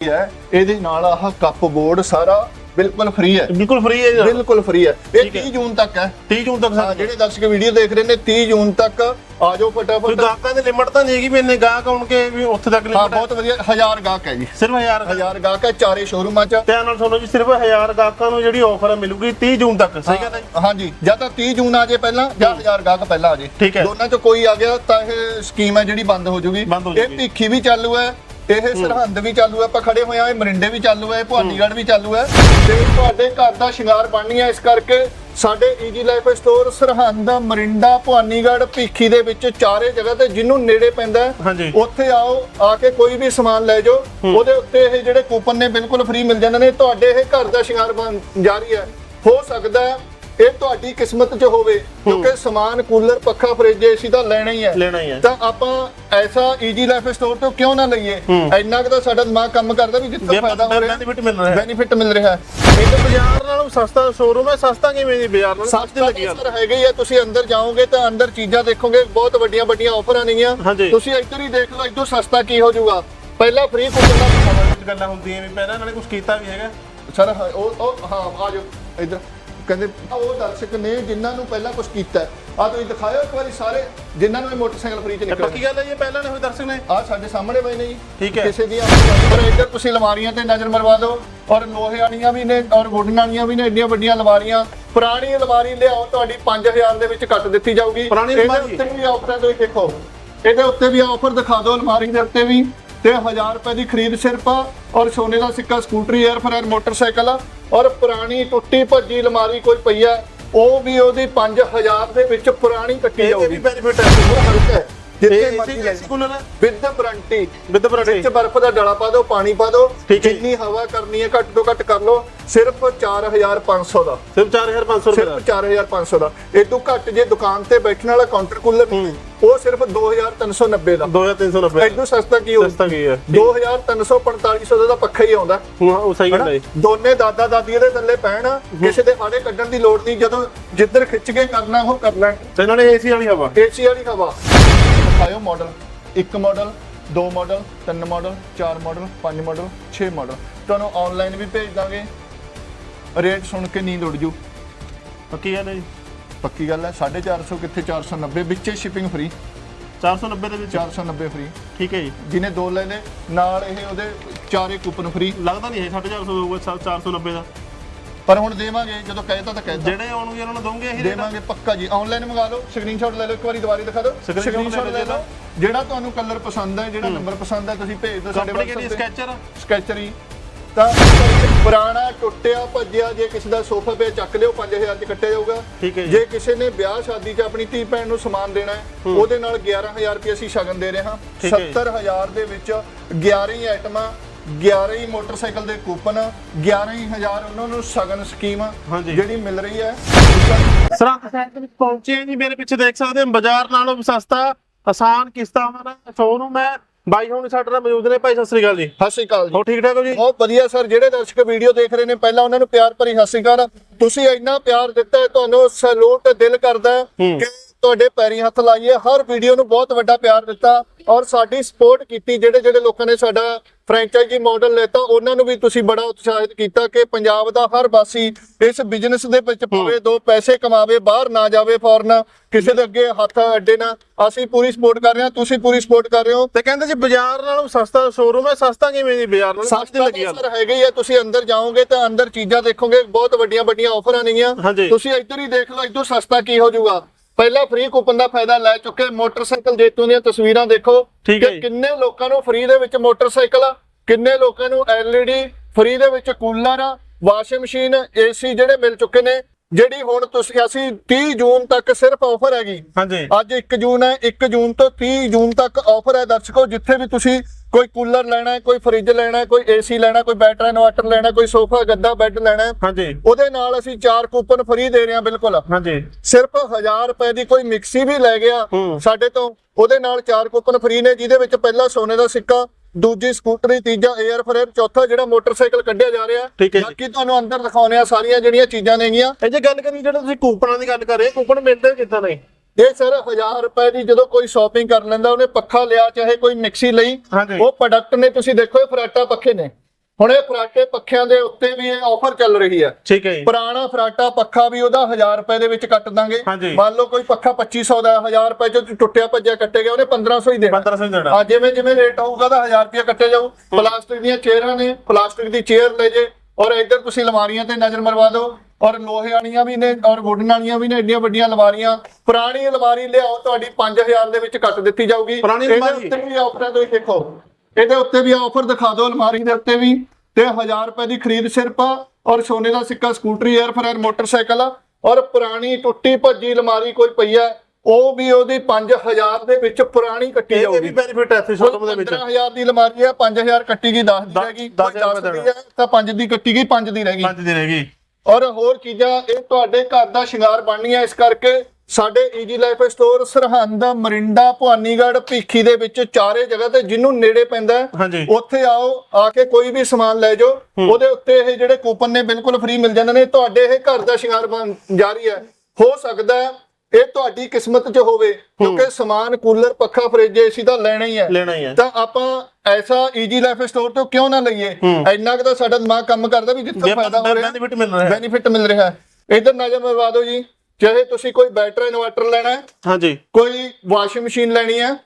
ਹੈ ਇਹਦੇ ਨਾਲ ਆਹ ਕੱਪ ਬੋਰਡ ਸਾਰਾ ਬਿਲਕੁਲ ਫ੍ਰੀ ਹੈ। ਬਿਲਕੁਲ ਫ੍ਰੀ ਹੈ ਜੀ ਬਿਲਕੁਲ ਫ੍ਰੀ ਹੈ। ਇਹ ਠੀਕ ਹੈ। 30 ਜੂਨ ਤੱਕ ਹੈ। 30 ਜੂਨ ਤੱਕ ਹਾਂ ਜਿਹੜੇ ਦਰਸ਼ਕ ਵੀਡੀਓ ਦੇਖ ਰਹੇ ਨੇ 30 ਜੂਨ ਤੱਕ ਆ ਜਾਓ ਕੋਈ ਫਟਾਫਟ ਗਾਹਕਾਂ ਦੀ ਲਿਮਟ ਤਾਂ ਨਹੀਂ ਹੈਗੀ ਵੀ ਇੰਨੇ ਗਾਹਕ ਆਉਣਗੇ ਵੀ ਉੱਥੇ ਤੱਕ ਹਾਂ ਬਹੁਤ ਵਧੀਆ ਹਜ਼ਾਰ ਗਾਹਕ ਹੈ ਜੀ। ਸਿਰਫ 1000 ਹਜ਼ਾਰ ਗਾਹਕ ਹੈ ਚਾਰੇ ਸ਼ੋਰੂਮਾਂ 'ਚ। ਧਿਆਨ ਨਾਲ ਸੁਣੋ ਜੀ ਸਿਰਫ 1000 ਗਾਹਕਾਂ ਨੂੰ ਜਿਹੜੀ ਆਫਰ ਮਿਲੂਗੀ 30 ਜੂਨ ਤੱਕ ਸਹੀ ਗੱਲ ਹੈ ਜੀ? ਹਾਂਜੀ ਜਾਂ ਤਾਂ 30 ਜੂਨ ਆ ਜੇ ਪਹਿਲਾਂ ਜਾਂ ਹਜ਼ਾਰ ਗਾਹਕ ਪਹਿਲਾਂ ਆ ਜੇ। ਠੀਕ ਹੈ। ਦੋਨਾਂ 'ਚੋਂ ਕੋਈ ਆ ਗਿਆ ਤਾਂ ਇਹ ਸਕੀਮ ਹੈ ਜਿਹੜੀ ਬੰਦ ਹੋ ਜੂਗੀ। ਬੰਦ ਹੋ ਇਹ। ਭੀਖੀ ਵੀ ਚਾਲੂ ਹੈ। ਇਹ ਸਰਹੰਦ ਵੀ ਚਾਲੂ ਹੈ ਆਪਾਂ ਖੜੇ ਹੋਏ ਆ ਇਹ ਮਰਿੰਡੇ ਵੀ ਚਾਲੂ ਹੈ ਭਵਾਨੀਗੜ੍ਹ ਵੀ ਚਾਲੂ ਹੈ। ਤੇ ਤੁਹਾਡੇ ਘਰ ਦਾ ਸ਼ਿੰਗਾਰ ਬਣਨੀ ਹੈ ਇਸ ਕਰਕੇ ਸਾਡੇ easy life store Sirhind Morinda Bhawanigarh Bhikhi ਦੇ ਵਿੱਚ ਚਾਰੇ ਜਗ੍ਹਾ ਤੇ ਜਿਹਨੂੰ ਨੇੜੇ ਪੈਂਦਾ ਹੈ। ਉੱਥੇ ਆਓ ਆ ਕੇ ਕੋਈ ਵੀ ਸਮਾਨ ਲੈ ਜਾਓ। ਉਹਦੇ ਉੱਤੇ ਇਹ ਜਿਹੜੇ ਕੂਪਨ ਨੇ ਬਿਲਕੁਲ ਫ੍ਰੀ ਮਿਲ ਜਾਂਦੇ ਨੇ ਤੁਹਾਡੇ ਇਹ ਘਰ ਦਾ ਸ਼ਿੰਗਾਰ ਬਣ ਜਾਰੀ ਹੈ। ਹੋ ਸਕਦਾ ਹੈ ਇਹ ਤੁਹਾਡੀ ਕਿਸਮਤ 'ਚ ਹੋਵੇ ਕਿਉਂਕਿ ਸਮਾਨ ਕੂਲਰ ਪੱਖਾ ਫ੍ਰਿਜ ਏਸੀ ਤਾਂ ਲੈਣਾ ਹੀ ਹੈ। ਲੈਣਾ ਹੀ ਹੈ। ਤਾਂ ਆਪਾਂ ਐਸਾ ਈਜੀ ਲਾਈਫ ਸਟੋਰ ਤੋਂ ਕਿਉਂ ਨਾ ਲਈਏ? ਇੰਨਾ ਕੁ ਤਾਂ ਸਾਡਾ ਦਿਮਾਗ ਕੰਮ ਕਰਦਾ ਵੀ ਜਿੱਥੋਂ ਫਾਇਦਾ ਹੋ ਰਿਹਾ ਬੈਨੀਫਿਟ ਮਿਲ ਰਿਹਾ। ਬੈਨੀਫਿਟ ਮਿਲ ਰਿਹਾ। ਇਹ ਬਾਜ਼ਾਰ ਨਾਲੋਂ ਸਸਤਾ ਸ਼ੋਰੂਮ ਹੈ ਸਸਤਾ ਕਿਵੇਂ ਜੀ ਬਾਜ਼ਾਰ ਨਾਲੋਂ? ਸਸਤੀ ਲੱਗੀ ਸਰ ਹੈਗੇ ਹੀ ਆ ਤੁਸੀਂ ਅੰਦਰ ਜਾਓਗੇ ਤਾਂ ਅੰਦਰ ਚੀਜ਼ਾਂ ਦੇਖੋਗੇ ਬਹੁਤ ਵੱਡੀਆਂ ਵੱਡੀਆਂ ਆਫਰਾਂ ਨੇਗੀਆਂ। ਤੁਸੀਂ ਇੱਧਰ ਹੀ ਦੇਖ ਲਓ ਇਦੋਂ ਸਸਤਾ ਕੀ ਹੋ ਜਾਊਗਾ। ਪਹਿਲਾਂ ਫ੍ਰੀ ਕੁਪਨ ਦਾ ਗੱਲਾਂ ਹੁੰਦੀਆਂ ਵੀ ਪਹਿਲਾਂ ਇਹਨਾਂ ਨੇ ਕੁਝ ਕੀਤਾ ਵੀ ਹੈਗਾ। ਸਰ ਉਹ ਉਹ ਹਾਂ ਆ ਜਾਓ ਇੱਧਰ। ਕਹਿੰਦੇ ਉਹ ਦਰਸ਼ਕ ਨੇ ਜਿਨ੍ਹਾਂ ਨੂੰ ਪਹਿਲਾਂ ਕੁਝ ਕੀਤਾ ਆ ਤੁਸੀਂ ਦਿਖਾਇਓ ਇੱਕ ਵਾਰੀ ਸਾਰੇ ਜਿਨ੍ਹਾਂ ਨੂੰ ਇਹ ਮੋਟਰਸਾਈਕਲ ਫ੍ਰੀ ਚ ਇਹ ਨਿਕਲਿਆ ਪੱਕੀ ਗੱਲ ਹੈ ਜੀ ਇਹ ਪਹਿਲਾਂ ਨੇ ਹੋਏ ਦਰਸ਼ਕ ਨੇ। ਆ ਸਾਡੇ ਸਾਹਮਣੇ ਪਏ ਨੇ ਜੀ। ਠੀਕ ਹੈ। ਕਿਸੇ ਦੀ ਪਰ ਇੱਧਰ ਤੁਸੀਂ ਅਲਮਾਰੀਆਂ ਤੇ ਨਜ਼ਰ ਮਰਵਾ ਦਿਓ। ਔਰ ਲੋਹੇ ਵਾਲੀਆਂ ਵੀ ਨੇ ਔਰ ਵੁਡਨ ਵਾਲੀਆਂ ਵੀ ਨੇ ਏਡੀਆਂ ਵੱਡੀਆਂ ਅਲਮਾਰੀਆਂ। ਪੁਰਾਣੀ ਅਲਮਾਰੀ ਲਿਆਓ ਤੁਹਾਡੀ 5000 ਦੇ ਵਿੱਚ ਕੱਟ ਦਿੱਤੀ ਜਾਊਗੀ। ਪੁਰਾਣੀ ਇਹਦੇ ਅਲਮਾਰੀ? ਉੱਤੇ ਵੀ ਆਫਰ ਤੁਸੀਂ ਦੇਖੋ। ਇਹਦੇ ਉੱਤੇ ਵੀ ਆਫਰ ਦਿਖਾ ਦਿਓ ਅਲਮਾਰੀ ਦੇ ਉੱਤੇ ਵੀ। ਤੇ 1000 ਰੁਪਏ ਦੀ ਖਰੀਦ ਸਿਰਫ ਆ ਔਰ ਸੋਨੇ ਦਾ ਸਿੱਕਾ ਸਕੂਟਰੀ 에ਅਰ ਫਰਾਇਰ ਮੋਟਰਸਾਈਕਲ ਆ। ਔਰ ਪੁਰਾਣੀ ਟੁੱਟੀ ਭੱਜੀ ਅਲਮਾਰੀ ਕੋਈ ਪਈ ਆ ਉਹ ਵੀ ਉਹਦੀ 5000 ਦੇ ਵਿੱਚ ਪੁਰਾਣੀ ਕੱਟੀ ਇਹ ਵੀ ਜਾਊਗੀ। ਬੈਨੀਫਿਟ ਹੈ। ਹਲਕਾ ਹੈ। ਜਿੱਥੇ ਮਰਜ਼ੀ ਲੈ ਕੂਲਰ ਵਿਦ ਵਾਰੰਟੀ ਵਿਦ ਬਰਾਡੇ ਵਿੱਚ ਬਰਫ਼ ਦਾ ਡਲਾ ਪਾ ਦਿਓ ਪਾਣੀ ਪਾ ਦਿਓ। ਜਿੰਨੀ ਹਵਾ ਕਰਨੀ ਹੈ ਘੱਟ ਤੋਂ ਘੱਟ ਕਰ ਲਓ। ਸਿਰਫ 4500 ਦਾ। ਸਿਰਫ 4500 ਰੁਪਏ ਦਾ। ਸਿਰਫ 4500 ਦਾ। ਇਹ ਤੋਂ ਘੱਟ ਜੇ ਦੁਕਾਨ ਤੇ ਬੈਠਣ ਵਾਲਾ ਕਾਊਂਟਰ ਕੂਲਰ ਉਹ ਸਿਰਫ 2390 ਦਾ। 2390 ਐਦੋਂ ਸਸਤਾ ਕੀ ਹੋ ਸਸਤਾ ਕੀ ਹੈ? 2300 ਦਾ ਪੱਖਾ ਹੀ ਆਉਂਦਾ। ਹਾਂ ਉਹ ਸਹੀ ਗੱਲ ਹੈ। ਦੋਨੇ ਦਾਦਾ ਦਾਦੀ ਦੇ ਥੱਲੇ ਪੈਣ। ਕਿਸੇ ਦੇ ਹਾੜੇ ਕੱਢਣ ਦੀ ਲੋੜ ਨਹੀਂ। ਜਦੋਂ ਜਿੱਧਰ ਖਿੱਚ ਕੇ ਕਰਨਾ ਉਹ ਕਰ ਲੈਣ ਤੇ ਇਹਨਾਂ ਨੇ ਏਸੀ ਵਾਲੀ ਹਵਾ। ਏਸੀ ਵਾਲੀ ਹਵਾ। ਦਿਖਾਇਓ ਮਾਡਲ ਇੱਕ ਮਾਡਲ ਦੋ ਮਾਡਲ ਤਿੰਨ ਮਾਡਲ ਚਾਰ ਮਾਡਲ ਪੰਜ ਮਾਡਲ 6 ਮਾਡਲ ਤੁਹਾਨੂੰ ਆਨਲਾਈਨ ਵੀ ਭੇਜ ਦਾਂਗੇ। ਰੇਟ ਸੁਣ ਕੇ ਨੀਂਦ ਉੱਡ ਜੂ। ਪੱਕੀ ਗੱਲ ਹੈ ਜੀ। ਪੱਕੀ ਗੱਲ ਹੈ। 450 ਕਿੱਥੇ? 490 ਵਿੱਚੇ ਸ਼ਿਪਿੰਗ ਫ੍ਰੀ 490 ਦੇ ਵਿੱਚ? 490 ਫ੍ਰੀ ਠੀਕ ਹੈ ਜੀ। ਜਿਹਨੇ ਦੋ ਲੈ ਲਏ ਨਾਲ ਇਹ ਉਹਦੇ ਚਾਰੇ ਕੂਪਨ ਫ੍ਰੀ ਲੱਗਦਾ ਨਹੀਂ ਇਹ 450 ਹੋਊਗਾ 490 ਦਾ। ਪਰ ਹੁਣ ਦੇਵਾਂਗੇ ਜਦੋਂ ਕਹਿਤਾ ਤਾਂ ਕਹਿਤਾ। ਜਿਹੜੇ ਆਉਣਗੇ ਉਹਨਾਂ ਨੂੰ ਦੋਗੇ ਇਹੀ ਰੇਟ ਦੇਵਾਂਗੇ ਪੱਕਾ ਜੀ। ਆਨਲਾਈਨ ਮੰਗਾ ਲਓ ਸਕਰੀਨਸ਼ਾਟ ਲੈ ਲਓ ਇੱਕ ਵਾਰੀ ਦੁਬਾਰਾ ਦਿਖਾ ਦਿਓ। Screenshot ਸਕਰੀਨਸ਼ਾਟ ਲੈ ਲੈ ਲਓ। ਲਓ। ਜਿਹੜਾ ਤੁਹਾਨੂੰ ਕਲਰ ਪਸੰਦ ਹੈ ਜਿਹੜਾ ਨੰਬਰ ਪਸੰਦ ਹੈ ਤੁਸੀਂ ਭੇਜ ਦਿਓ ਸਾਡੇ ਕੰਪਨੀ ਕਿਹੜੀ WhatsApp ਤੇ। ਸਕੈਚਰ ਸਕੈਚਰੀ ਤਾਂ ਪੁਰਾਣਾ ਟੁੱਟਿਆ ਭੱਜਿਆ ਜੇ ਕਿਸੇ ਦਾ ਸੋਫਾ ਪਿਆ ਚੱਕ ਲਿਓ 5000 ਚ ਕੱਟਿਆ ਜਾਊਗਾ। ਠੀਕ ਹੈ ਜੀ। ਜੇ ਕਿਸੇ ਨੇ ਵਿਆਹ ਸ਼ਾਦੀ 'ਚ ਆਪਣੀ ਧੀ ਭੈਣ ਨੂੰ ਸਮਾਨ ਦੇਣਾ ਹੈ ਉਹਦੇ ਨਾਲ 11000 ਰੁਪਏ ਅਸੀਂ ਸ਼ਗਨ ਦੇ ਰਹੇ ਹਾਂ। ਠੀਕ ਹੈ ਜੀ। 70000 ਦੇ ਵਿੱਚ 11 ਹੀ ਆਈਟਮਾਂ 11 ਹੀ ਮੋਟਰਸਾਈਕਲ ਦੇ ਕੂਪਨ 11 ਹੀ ਹਜ਼ਾਰ ਉਹਨਾਂ ਨੂੰ ਸ਼ਗਨ ਸਕੀਮ। ਜਿਹੜੀ ਮਿਲ ਰਹੀ ਹੈ। ਵਿੱਚ ਪਹੁੰਚੇ ਹਾਂ ਜੀ ਮੇਰੇ ਪਿੱਛੇ ਦੇਖ ਸਕਦੇ ਹੋ ਬਾਜ਼ਾਰ ਨਾਲੋਂ ਵੀ ਸਸਤਾ ਆਸਾਨ ਕਿਸ਼ਤਾਂ ਵਾਲਾ ਸ਼ੋਰੂਮ ਹੈ। ਬਾਈ ਹੁਣ ਸਾਡੇ ਨਾਲ ਮੌਜੂਦ ਨੇ ਭਾਈ ਸਤਿ ਸ੍ਰੀ ਅਕਾਲ ਜੀ। ਸਤਿ ਸ਼੍ਰੀ ਅਕਾਲ ਜੀ। ਹੋ ਠੀਕ ਠਾਕ ਹੋ ਜੀ? ਬਹੁਤ ਵਧੀਆ ਸਰ ਜਿਹੜੇ ਦਰਸ਼ਕ ਵੀਡੀਓ ਦੇਖ ਰਹੇ ਨੇ ਪਹਿਲਾਂ ਉਹਨਾਂ ਨੂੰ ਪਿਆਰ ਭਰੀ ਸਤਿ ਸ਼੍ਰੀ ਅਕਾਲ। ਤੁਸੀਂ ਇੰਨਾ ਪਿਆਰ ਦਿੱਤਾ ਤੁਹਾਨੂੰ ਸੈਲੂਟ ਦਿਲ ਕਰਦਾ ਕਿ ਤੁਹਾਡੇ ਪੈਰੀ ਹੱਥ ਲਾਈਏ। ਹਰ ਵੀਡੀਓ ਨੂੰ ਬਹੁਤ ਵੱਡਾ ਪਿਆਰ ਦਿੱਤਾ ਔਰ ਸਾਡੀ ਸਪੋਰਟ ਕੀਤੀ ਜਿਹੜੇ ਜਿਹੜੇ ਲੋਕਾਂ ਨੇ ਸਾਡਾ ਫਰੈਂਚਾਈਜ਼ੀ ਮਾਡਲ ਲੈਤਾ। ਉਹਨਾਂ ਨੂੰ ਵੀ ਤੁਸੀਂ ਬੜਾ ਉਤਸ਼ਾਹਿਤ ਕੀਤਾ ਕਿ ਪੰਜਾਬ ਦਾ ਹਰ ਵਾਸੀ ਇਸ ਬਿਜ਼ਨਸ ਦੇ ਵਿੱਚ ਪਵੇ ਦੋ ਪੈਸੇ ਕਮਾਵੇ ਬਾਹਰ ਨਾ ਜਾਵੇ ਫੋਰਨ ਕਿਸੇ ਦੇ ਅੱਗੇ ਹੱਥ ਅੱਡੇ ਨਾ। ਅਸੀਂ ਪੂਰੀ ਸਪੋਰਟ ਕਰ ਰਹੇ ਹਾਂ ਤੁਸੀਂ ਪੂਰੀ ਸਪੋਰਟ ਕਰ ਰਹੇ ਹੋ। ਤੇ ਕਹਿੰਦੇ ਜੀ ਬਾਜ਼ਾਰ ਨਾਲੋਂ ਸਸਤਾ ਸ਼ੋਰੂਮ ਹੈ ਸਸਤਾ ਕਿਵੇਂ ਜੀ ਬਾਜ਼ਾਰ ਨਾਲੋਂ? ਸਸਤੀ ਲੱਗੀ ਸਰ ਹੈਗੇ ਹੀ ਆ ਤੁਸੀਂ ਅੰਦਰ ਜਾਓਗੇ ਤਾਂ ਅੰਦਰ ਚੀਜ਼ਾਂ ਦੇਖੋਗੇ ਬਹੁਤ ਵੱਡੀਆਂ ਵੱਡੀਆਂ ਆਫਰਾਂ ਨੇਗੀਆਂ। ਤੁਸੀਂ ਇੱਧਰ ਹੀ ਦੇਖ ਲਓ ਇਦੋਂ ਸਸਤਾ ਕੀ ਹੋ ਜਾਊਗਾ? ਪਹਿਲਾਂ ਫ੍ਰੀ ਕੂਪਨ ਦਾ ਫਾਇਦਾ ਲੈ ਚੁੱਕੇ ਮੋਟਰਸਾਈਕਲ ਜੇਤੂ ਦੀਆਂ ਤਸਵੀਰਾਂ ਦੇਖੋ ਠੀਕ ਹੈ ਕਿ ਜੀ। ਕਿੰਨੇ ਲੋਕਾਂ ਨੂੰ ਫ੍ਰੀ ਦੇ ਵਿੱਚ ਮੋਟਰਸਾਈਕਲ ਆ ਕਿੰਨੇ ਲੋਕਾਂ ਨੂੰ ਐਲਈਡੀ ਫ੍ਰੀ ਦੇ ਵਿੱਚ ਕੂਲਰ ਵਾਸ਼ਿੰਗ ਮਸ਼ੀਨ ਏਸੀ ਜਿਹੜੇ ਮਿਲ ਚੁੱਕੇ ਨੇ ਜਿਹੜੀ ਹੁਣ ਤੁਸੀਂ ਅਸੀਂ 30 ਜੂਨ ਤੱਕ ਸਿਰਫ ਆਫਰ ਹੈਗੀ ਹਾਂਜੀ ਅੱਜ 1 ਜੂਨ ਹੈ 1 ਜੂਨ ਤੋਂ 30 ਜੂਨ ਤੱਕ ਆਫਰ ਹੈ ਦਰਸ਼ਕੋ ਜਿੱਥੇ ਵੀ ਤੁਸੀਂ ਕੋਈ ਕੂਲਰ ਲੈਣਾ ਹੈ ਕੋਈ ਫ੍ਰਿਜ ਲੈਣਾ ਹੈ ਕੋਈ ਏਸੀ ਲੈਣਾ ਕੋਈ ਬੈਟਰੀ ਇਨਵਰਟਰ ਲੈਣਾ ਕੋਈ ਸੋਫਾ ਗੱਦਾ ਬੈੱਡ ਲੈਣਾ ਹੈ। ਹਾਂਜੀ। ਉਹਦੇ ਨਾਲ ਅਸੀਂ ਚਾਰ ਕੂਪਨ ਫ੍ਰੀ ਦੇ ਰਹੇ ਹਾਂ ਬਿਲਕੁਲ। ਹਾਂਜੀ। ਸਿਰਫ 1000 ਰੁਪਏ ਦੀ ਕੋਈ ਮਿਕਸੀ ਵੀ ਲੈ ਗਿਆ। ਸਾਡੇ ਤੋਂ ਉਹਦੇ ਨਾਲ ਚਾਰ ਕੂਪਨ ਫ੍ਰੀ ਨੇ ਜਿਹਦੇ ਵਿੱਚ ਪਹਿਲਾ ਸੋਨੇ ਦਾ ਸਿੱਕਾ ਦੂਜੀ ਸਕੂਟਰੀ ਤੀਜਾ 에ਅਰ ਫਰੇਅਰ ਚੌਥਾ ਜਿਹੜਾ ਮੋਟਰਸਾਈਕਲ ਕੱਢਿਆ ਜਾ ਰਿਹਾ ਠੀਕ ਹੈ। ਬਾਕੀ ਤੁਹਾਨੂੰ ਅੰਦਰ ਦਿਖਾਉਣੇ ਆ ਸਾਰੀਆਂ ਜਿਹੜੀਆਂ ਚੀਜ਼ਾਂ ਨੇਗੀਆਂ। ਇਹ ਜੇ ਗੱਲ ਕਰੀ ਜਿਹੜਾ ਤੁਸੀਂ ਕੂਪਨਾਂ ਦੀ ਗੱਲ ਕਰ ਰਹੇ ਕੂਪਨ ਮਿਲਦੇ ਕਿੱਦਾਂ ਨੇ? ਇਹ ਸਰ 1000 ਰੁਪਏ ਦੀ ਜਦੋਂ ਕੋਈ ਸ਼ਾਪਿੰਗ ਕਰ ਲੈਂਦਾ ਉਹਨੇ ਪੱਖਾ ਲਿਆ ਚਾਹੇ ਕੋਈ ਮਿਕਸੀ ਲਈ ਹਾਂਜੀ। ਉਹ ਪ੍ਰੋਡਕਟ ਨੇ ਤੁਸੀਂ ਦੇਖੋ ਇਹ ਫਰਾਟਾ ਪੱਖੇ ਨੇ। ਹੁਣ ਇਹ ਫਰਾਟੇ ਪੱਖਿਆਂ ਦੇ ਉੱਤੇ ਵੀ ਇਹ ਆਫਰ ਚੱਲ ਰਹੀ ਹੈ। ਠੀਕ ਹੈ ਜੀ। ਪੁਰਾਣਾ ਫਰਾਟਾ ਪੱਖਾ ਵੀ ਉਹਦਾ 1000 ਰੁਪਏ ਦੇ ਵਿੱਚ ਕੱਟ ਦਾਂਗੇ। ਹਾਂਜੀ। ਮੰਨ ਲਓ ਕੋਈ ਪੱਖਾ 2500 ਦਾ 1000 ਰੁਪਏ ਚ ਟੁੱਟਿਆ ਭੱਜਿਆ ਕੱਟੇ ਗਿਆ ਉਹਨੇ 1500 ਹੀ ਦੇਣਾ। 1500 ਦੇਣਾ। ਆ ਜਿਵੇਂ ਜਿਵੇਂ ਰੇਟ ਹੋਊਗਾ ਤਾਂ 1000 ਰੁਪਏ ਕੱਟਿਆ ਜਾਊ। ਪਲਾਸਟਿਕ ਦੀਆਂ ਚੇਅਰਾਂ ਨੇ ਪਲਾਸਟਿਕ ਦੀ ਚੇਅਰ ਲੈ ਜੇ ਔਰ ਇੱਧਰ ਤੁਸੀਂ ਅਲਮਾਰੀਆਂ ਤੇ ਨਜ਼ਰ ਮਰਵਾ ਦਿਓ। ਔਰ ਲੋਹੇ ਵਾਲੀਆਂ ਵੀ ਨੇ ਔਰ ਵੁਡਨ ਵਾਲੀਆਂ ਵੀ ਨੇ ਏਡੀਆਂ ਵੱਡੀਆਂ ਅਲਮਾਰੀਆਂ। ਪੁਰਾਣੀ ਅਲਮਾਰੀ ਲਿਆਓ ਤੁਹਾਡੀ 5000 ਦੇ ਵਿੱਚ ਕੱਟ ਦਿੱਤੀ ਜਾਊਗੀ। ਇਹਦੇ? ਉੱਤੇ ਵੀ ਆਫਰਾਂ ਤੁਸੀਂ ਦੇਖੋ। ਇਹਦੇ ਉੱਤੇ ਵੀ ਆਫਰ ਦਿਖਾ ਦਿਓ ਅਲਮਾਰੀ ਦੇ ਉੱਤੇ ਵੀ। ਤੇ 1000 ਰੁਪਏ ਦੀ ਖਰੀਦ ਸਿਰਫ ਔਰ ਸੋਨੇ ਦਾ ਸਿੱਕਾ ਸਕੂਟਰੀ 에ਅਰ ਫਰਾਇਰ ਮੋਟਰਸਾਈਕਲ ਔਰ ਪੁਰਾਣੀ ਟੁੱਟੀ ਭੱਜੀ ਅਲਮਾਰੀ ਕੋਈ ਪਈ ਆ ਉਹ ਵੀ ਉਹਦੀ 5000 ਦੇ ਵਿੱਚ ਪੁਰਾਣੀ ਕੱਟੀ ਜਾਊਗੀ ਵੀ ਬੈਨੀਫਿਟ ਹੈ ਇੱਥੇ ਸ਼ੋਰੂਮ ਦੇ ਵਿੱਚ। 15000 ਦੀ ਅਲਮਾਰੀ ਆ 5000 ਕੱਟੀ ਗਈ 10 ਦੀ ਦਸ- ਰਹਿ ਗਈ ਦਸ ਕੋਈ ਹਜ਼ਾਰ 10 ਰੁਪਏ ਦੀ ਹੈ ਤਾਂ 5 ਦੀ ਕੱਟੀ ਗਈ 5 ਦੀ ਰਹਿ ਗਈ। ਪੰਜ ਦੀ ਰਹੇਗੀ ਔਰ ਹੋਰ ਚੀਜ਼ਾਂ ਇਹ ਤੁਹਾਡੇ ਘਰ ਦਾ ਸ਼ਿੰਗਾਰ ਬਣਨੀਆਂ ਇਸ ਕਰਕੇ ਸਾਡੇ easy life store Sirhind Morinda Bhawanigarh Bhikhi ਦੇ ਵਿੱਚ ਚਾਰੇ ਜਗ੍ਹਾ ਤੇ ਜਿਹਨੂੰ ਨੇੜੇ ਪੈਂਦਾ ਉੱਥੇ ਆਓ ਆ ਕੇ ਕੋਈ ਵੀ ਸਮਾਨ ਲੈ ਜਾਓ ਉਹਦੇ ਉੱਤੇ ਇਹ ਜਿਹੜੇ ਕੂਪਨ ਨੇ ਬਿਲਕੁਲ ਫ੍ਰੀ ਮਿਲ ਜਾਂਦੇ ਨੇ ਤੁਹਾਡੇ ਇਹ ਘਰ ਦਾ ਸ਼ਿੰਗਾਰ ਬਣ ਜਾਰੀ ਹੈ। ਹੋ ਸਕਦਾ ਇਹ ਤੁਹਾਡੀ ਕਿਸਮਤ 'ਚ ਹੋਵੇ ਕਿਉਂਕਿ ਸਮਾਨ ਕੂਲਰ ਪੱਖਾ ਫ੍ਰਿਜ ਏਸੀ ਤਾਂ ਲੈਣਾ ਹੀ ਹੈ। ਲੈਣਾ ਹੀ ਹੈ। ਤਾਂ ਆਪਾਂ ਐਸਾ ਈਜੀ ਲਾਈਫ ਸਟੋਰ ਤੋਂ ਕਿਉਂ ਨਾ ਲਈਏ? ਇੰਨਾ ਕਿ ਤਾਂ ਸਾਡਾ ਦਿਮਾਗ ਕੰਮ ਕਰਦਾ ਵੀ ਜਿੱਥੋਂ ਫਾਇਦਾ ਹੋ ਰਿਹਾ ਬੈਨੀਫਿਟ ਮਿਲ ਰਿਹਾ। ਹੈ ਬੈਨੀਫਿਟ ਮਿਲ ਰਿਹਾ। ਹੈ ਇਧਰ ਨਜ਼ਰ ਮਰਵਾ ਦਿਓ ਜੀ। ਚਾਹੇ ਤੁਸੀਂ ਕੋਈ ਬੈਟਰੀ ਇਨਵਰਟਰ ਲੈਣਾ ਹੈ ਹਾਂਜੀ। ਕੋਈ ਵਾਸ਼ਿੰਗ ਮਸ਼ੀਨ ਲੈਣੀ ਹੈ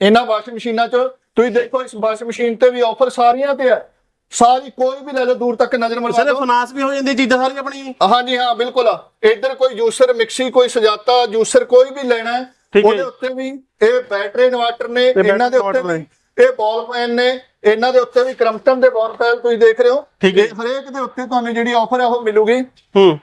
ਇਹਨਾਂ ਵਾਸ਼ਿੰਗ ਮਸ਼ੀਨਾਂ 'ਚ ਤੁਸੀਂ ਦੇਖੋ ਇਸ ਵਾਸ਼ਿੰਗ ਮਸ਼ੀਨ ਤੇ ਵੀ ਆਫਰ ਸਾਰੀਆਂ ਤੇ ਹੈ। ਸਾਰੀ ਕੋਈ ਵੀ ਲੈ ਲਓ ਦੂਰ ਤੱਕ ਨਜ਼ਰ ਮਰਵਾ ਸਿਰਫ ਫਾਈਨਾਂਸ ਵੀ ਹੋ ਜਾਂਦੀ ਚੀਜ਼ਾਂ ਸਾਰੀਆਂ ਆਪਣੀ ਹਾਂਜੀ ਹਾਂ ਬਿਲਕੁਲ। ਇਧਰ ਕੋਈ ਜੂਸਰ ਮਿਕਸੀ ਕੋਈ ਸਜਾਤਾ ਜੂਸਰ ਕੋਈ ਵੀ ਲੈਣਾ ਹੈ ਉਹਦੇ। ਉੱਤੇ ਵੀ ਇਹ ਬੈਟਰੀ ਇਨਵਰਟਰ ਨੇ ਇਹਨਾਂ ਦੇ ਉੱਤੇ ਵੀ ਇਹ ਬਾਲ ਫੈਨ ਨੇ ਇਹਨਾਂ ਦੇ ਉੱਤੇ ਵੀ ਕਰਮਟਨ ਦੇ ਬਾਲ ਫੈਨ ਤੁਸੀਂ ਦੇਖ ਰਹੇ ਹੋ। ਠੀਕ ਹੈ। ਇਹ ਹਰੇਕ ਦੇ ਉੱਤੇ ਤੁਹਾਨੂੰ ਜਿਹੜੀ ਆਫਰ ਹੈ ਉਹ ਮਿਲੂਗੀ। ਹੂੰ।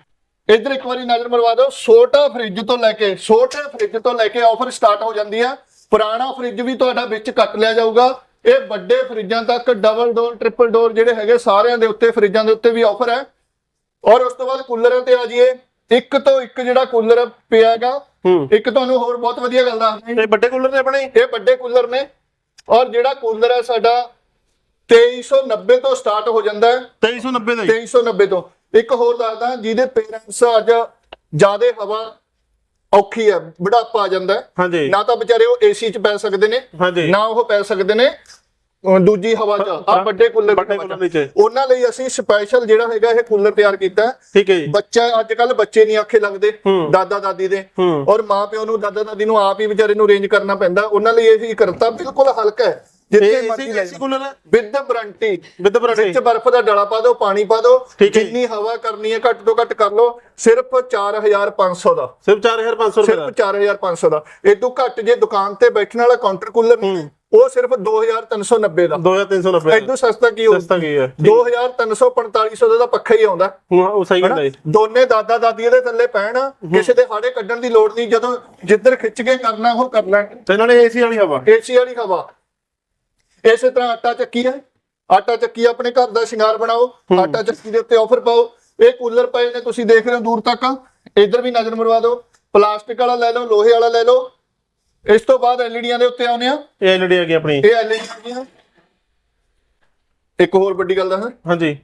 ਇੱਧਰ ਇੱਕ ਵਾਰੀ ਨਜ਼ਰ ਮਰਵਾ ਦਿਓ ਛੋਟਾ ਫ੍ਰਿਜ ਤੋਂ ਲੈ ਕੇ ਛੋਟੇ ਫ੍ਰਿਜ ਤੋਂ ਲੈ ਕੇ ਆਫਰ ਸਟਾਰਟ ਹੋ ਜਾਂਦੀ ਆ। ਪੁਰਾਣਾ ਫ੍ਰਿਜ ਵੀ ਤੁਹਾਡਾ ਵਿੱਚ ਕੱਟ ਲਿਆ ਜਾਊਗਾ। ਇਹ ਵੱਡੇ ਫ੍ਰਿਜਾਂ ਤੱਕ ਡਬਲ ਡੋਰ ਟ੍ਰਿਪਲ ਡੋਰ ਜਿਹੜੇ ਹੈਗੇ ਸਾਰਿਆਂ ਦੇ ਉੱਤੇ ਫ੍ਰਿਜਾਂ ਦੇ ਉੱਤੇ ਵੀ ਆਫਰ ਹੈ। ਔਰ ਉਸ ਤੋਂ ਬਾਅਦ ਕੂਲਰਾਂ ਤੇ ਆ ਜਾਈਏ। ਇੱਕ ਤੋਂ ਇੱਕ ਜਿਹੜਾ ਕੂਲਰ ਪਿਆ ਹੈਗਾ। ਹੂੰ। ਇੱਕ ਤੁਹਾਨੂੰ ਹੋਰ ਬਹੁਤ ਵਧੀਆ ਗੱਲ ਦੱਸਦੇ ਇਹ ਵੱਡੇ ਕੂਲਰ ਨੇ ਆਪਣੇ? ਇਹ ਵੱਡੇ ਕੂਲਰ ਨੇ। ਔਰ ਜਿਹੜਾ ਕੂਲਰ ਹੈ ਸਾਡਾ 2390 ਤੋਂ ਸਟਾਰਟ ਹੋ ਜਾਂਦਾ ਹੈ। 2390 ਦਾ ਹੀ। 2390 ਤੋਂ। ਇੱਕ ਹੋਰ ਦੱਸਦਾ ਜਿਹਦੇ ਪੇਰੈਂਟਸ ਅੱਜ ਜਿਆਦੇ ਹਵਾ ਔਖੀ ਹੈ ਬੁਢਾਪਾ ਆ ਜਾਂਦਾ ਨਾ ਤਾਂ ਵਿਚਾਰੇ ਉਹ ਏਸੀ 'ਚ ਪੈ ਸਕਦੇ ਨੇ ਨਾ ਉਹ ਪੈ ਸਕਦੇ ਨੇ। ਦੂਜੀ ਹਵਾ 'ਚ ਆ ਵੱਡੇ ਕੂਲਰ ਵੱਡੇ ਕੂਲਰ ਵਿੱਚ। ਉਹਨਾਂ ਲਈ ਅਸੀਂ ਸਪੈਸ਼ਲ ਜਿਹੜਾ ਹੈਗਾ ਇਹ ਕੂਲਰ ਤਿਆਰ ਕੀਤਾ। ਠੀਕ ਹੈ ਜੀ। ਬੱਚਾ ਅੱਜ ਕੱਲ ਬੱਚੇ ਨਹੀਂ ਆਖੇ ਲੱਗਦੇ। ਦਾਦਾ ਦਾਦੀ ਦੇ। ਔਰ ਮਾਂ ਪਿਓ ਨੂੰ ਦਾਦਾ ਦਾਦੀ ਨੂੰ ਆਪ ਹੀ ਵਿਚਾਰੇ ਨੂੰ ਅਰੇਂਜ ਕਰਨਾ ਪੈਂਦਾ। ਉਹਨਾਂ ਲਈ ਇਹ ਕਰਤਾ ਬਿਲਕੁਲ ਹਲਕਾ ਹੈ। ਜਿੱਥੇ ਮਰਜ਼ੀ ਲੈ ਹੈ? ਵਿਦ ਵਾਰੰਟੀ ਵਿਦ ਬਰਾਡੇ ਵਿੱਚ ਬਰਫ਼ ਦਾ ਡਲਾ ਪਾ ਦਿਓ ਪਾਣੀ ਪਾ ਦਿਓ। ਜਿੰਨੀ ਹਵਾ ਕਰਨੀ ਹੈ ਘੱਟ ਤੋਂ ਘੱਟ ਕਰ ਲਓ। ਸਿਰਫ 4500 ਦਾ। ਸਿਰਫ 4500 ਰੁਪਏ ਦਾ। ਸਿਰਫ 4500 ਦਾ। ਇਹ ਤੋਂ ਘੱਟ ਜੇ ਦੁਕਾਨ ਤੇ ਬੈਠਣ ਵਾਲਾ ਕਾਊਂਟਰ ਕੂਲਰ ਨਹੀਂ ਉਹ ਸਿਰਫ 2390 ਦਾ। 2390 ਇਦੋਂ ਸਸਤਾ ਕੀ ਹੋ ਸਸਤਾ ਕੀ ਹੈ? 2345 ਦਾ ਪੱਖਾ ਹੀ ਆਉਂਦਾ। ਹੁਣ ਉਹ ਸਹੀ ਗੱਲ ਹੈ ਦੋਨੇ ਦਾਦਾ ਦਾਦੀ ਦੇ ਥੱਲੇ ਪੈਣ ਕਿਸੇ ਦੇ ਹਾੜੇ ਕੱਢਣ ਦੀ ਲੋੜ ਨਹੀਂ ਜਦੋਂ ਜਿੱਧਰ ਖਿੱਚ ਕੇ ਕਰਨਾ ਉਹ ਕਰ ਲੈਣ। ਤੇ ਇਹਨਾਂ ਨੇ ਏਸੀ ਵਾਲੀ ਹਵਾ? ਏਸੀ ਵਾਲੀ ਹਵਾ। ਇਸੇ ਤਰ੍ਹਾਂ ਆਟਾ ਚੱਕੀ ਹੈ। ਆਟਾ ਚੱਕੀ ਆਪਣੇ ਘਰ ਦਾ ਸ਼ਿੰਗਾਰ ਬਣਾਓ। ਆਟਾ ਚੱਕੀ ਦੇ ਉੱਤੇ ਆਫਰ ਪਾਓ। ਇਹ ਕੂਲਰ ਪਏ ਨੇ ਤੁਸੀਂ ਦੇਖ ਰਹੇ ਹੋ ਦੂਰ ਤੱਕ। ਇੱਧਰ ਵੀ ਨਜ਼ਰ ਮਰਵਾ ਦਿਓ। ਪਲਾਸਟਿਕ ਵਾਲਾ ਲੈ ਲਓ ਲੋਹੇ ਵਾਲਾ ਲੈ ਲਓ। ਇਸ ਤੋਂ ਬਾਅਦ ਐਲਈਡੀਆਂ ਦੇ ਉੱਤੇ ਆਉਨੇ ਆ। ਇਹ ਐਲਈਡੀ ਆ ਗਈ ਆਪਣੀ। ਇਹ ਐਲਈਡੀਆਂ ਇੱਕ ਹੋਰ ਵੱਡੀ ਗੱਲ ਦੱਸਾਂ। ਹਾਂਜੀ।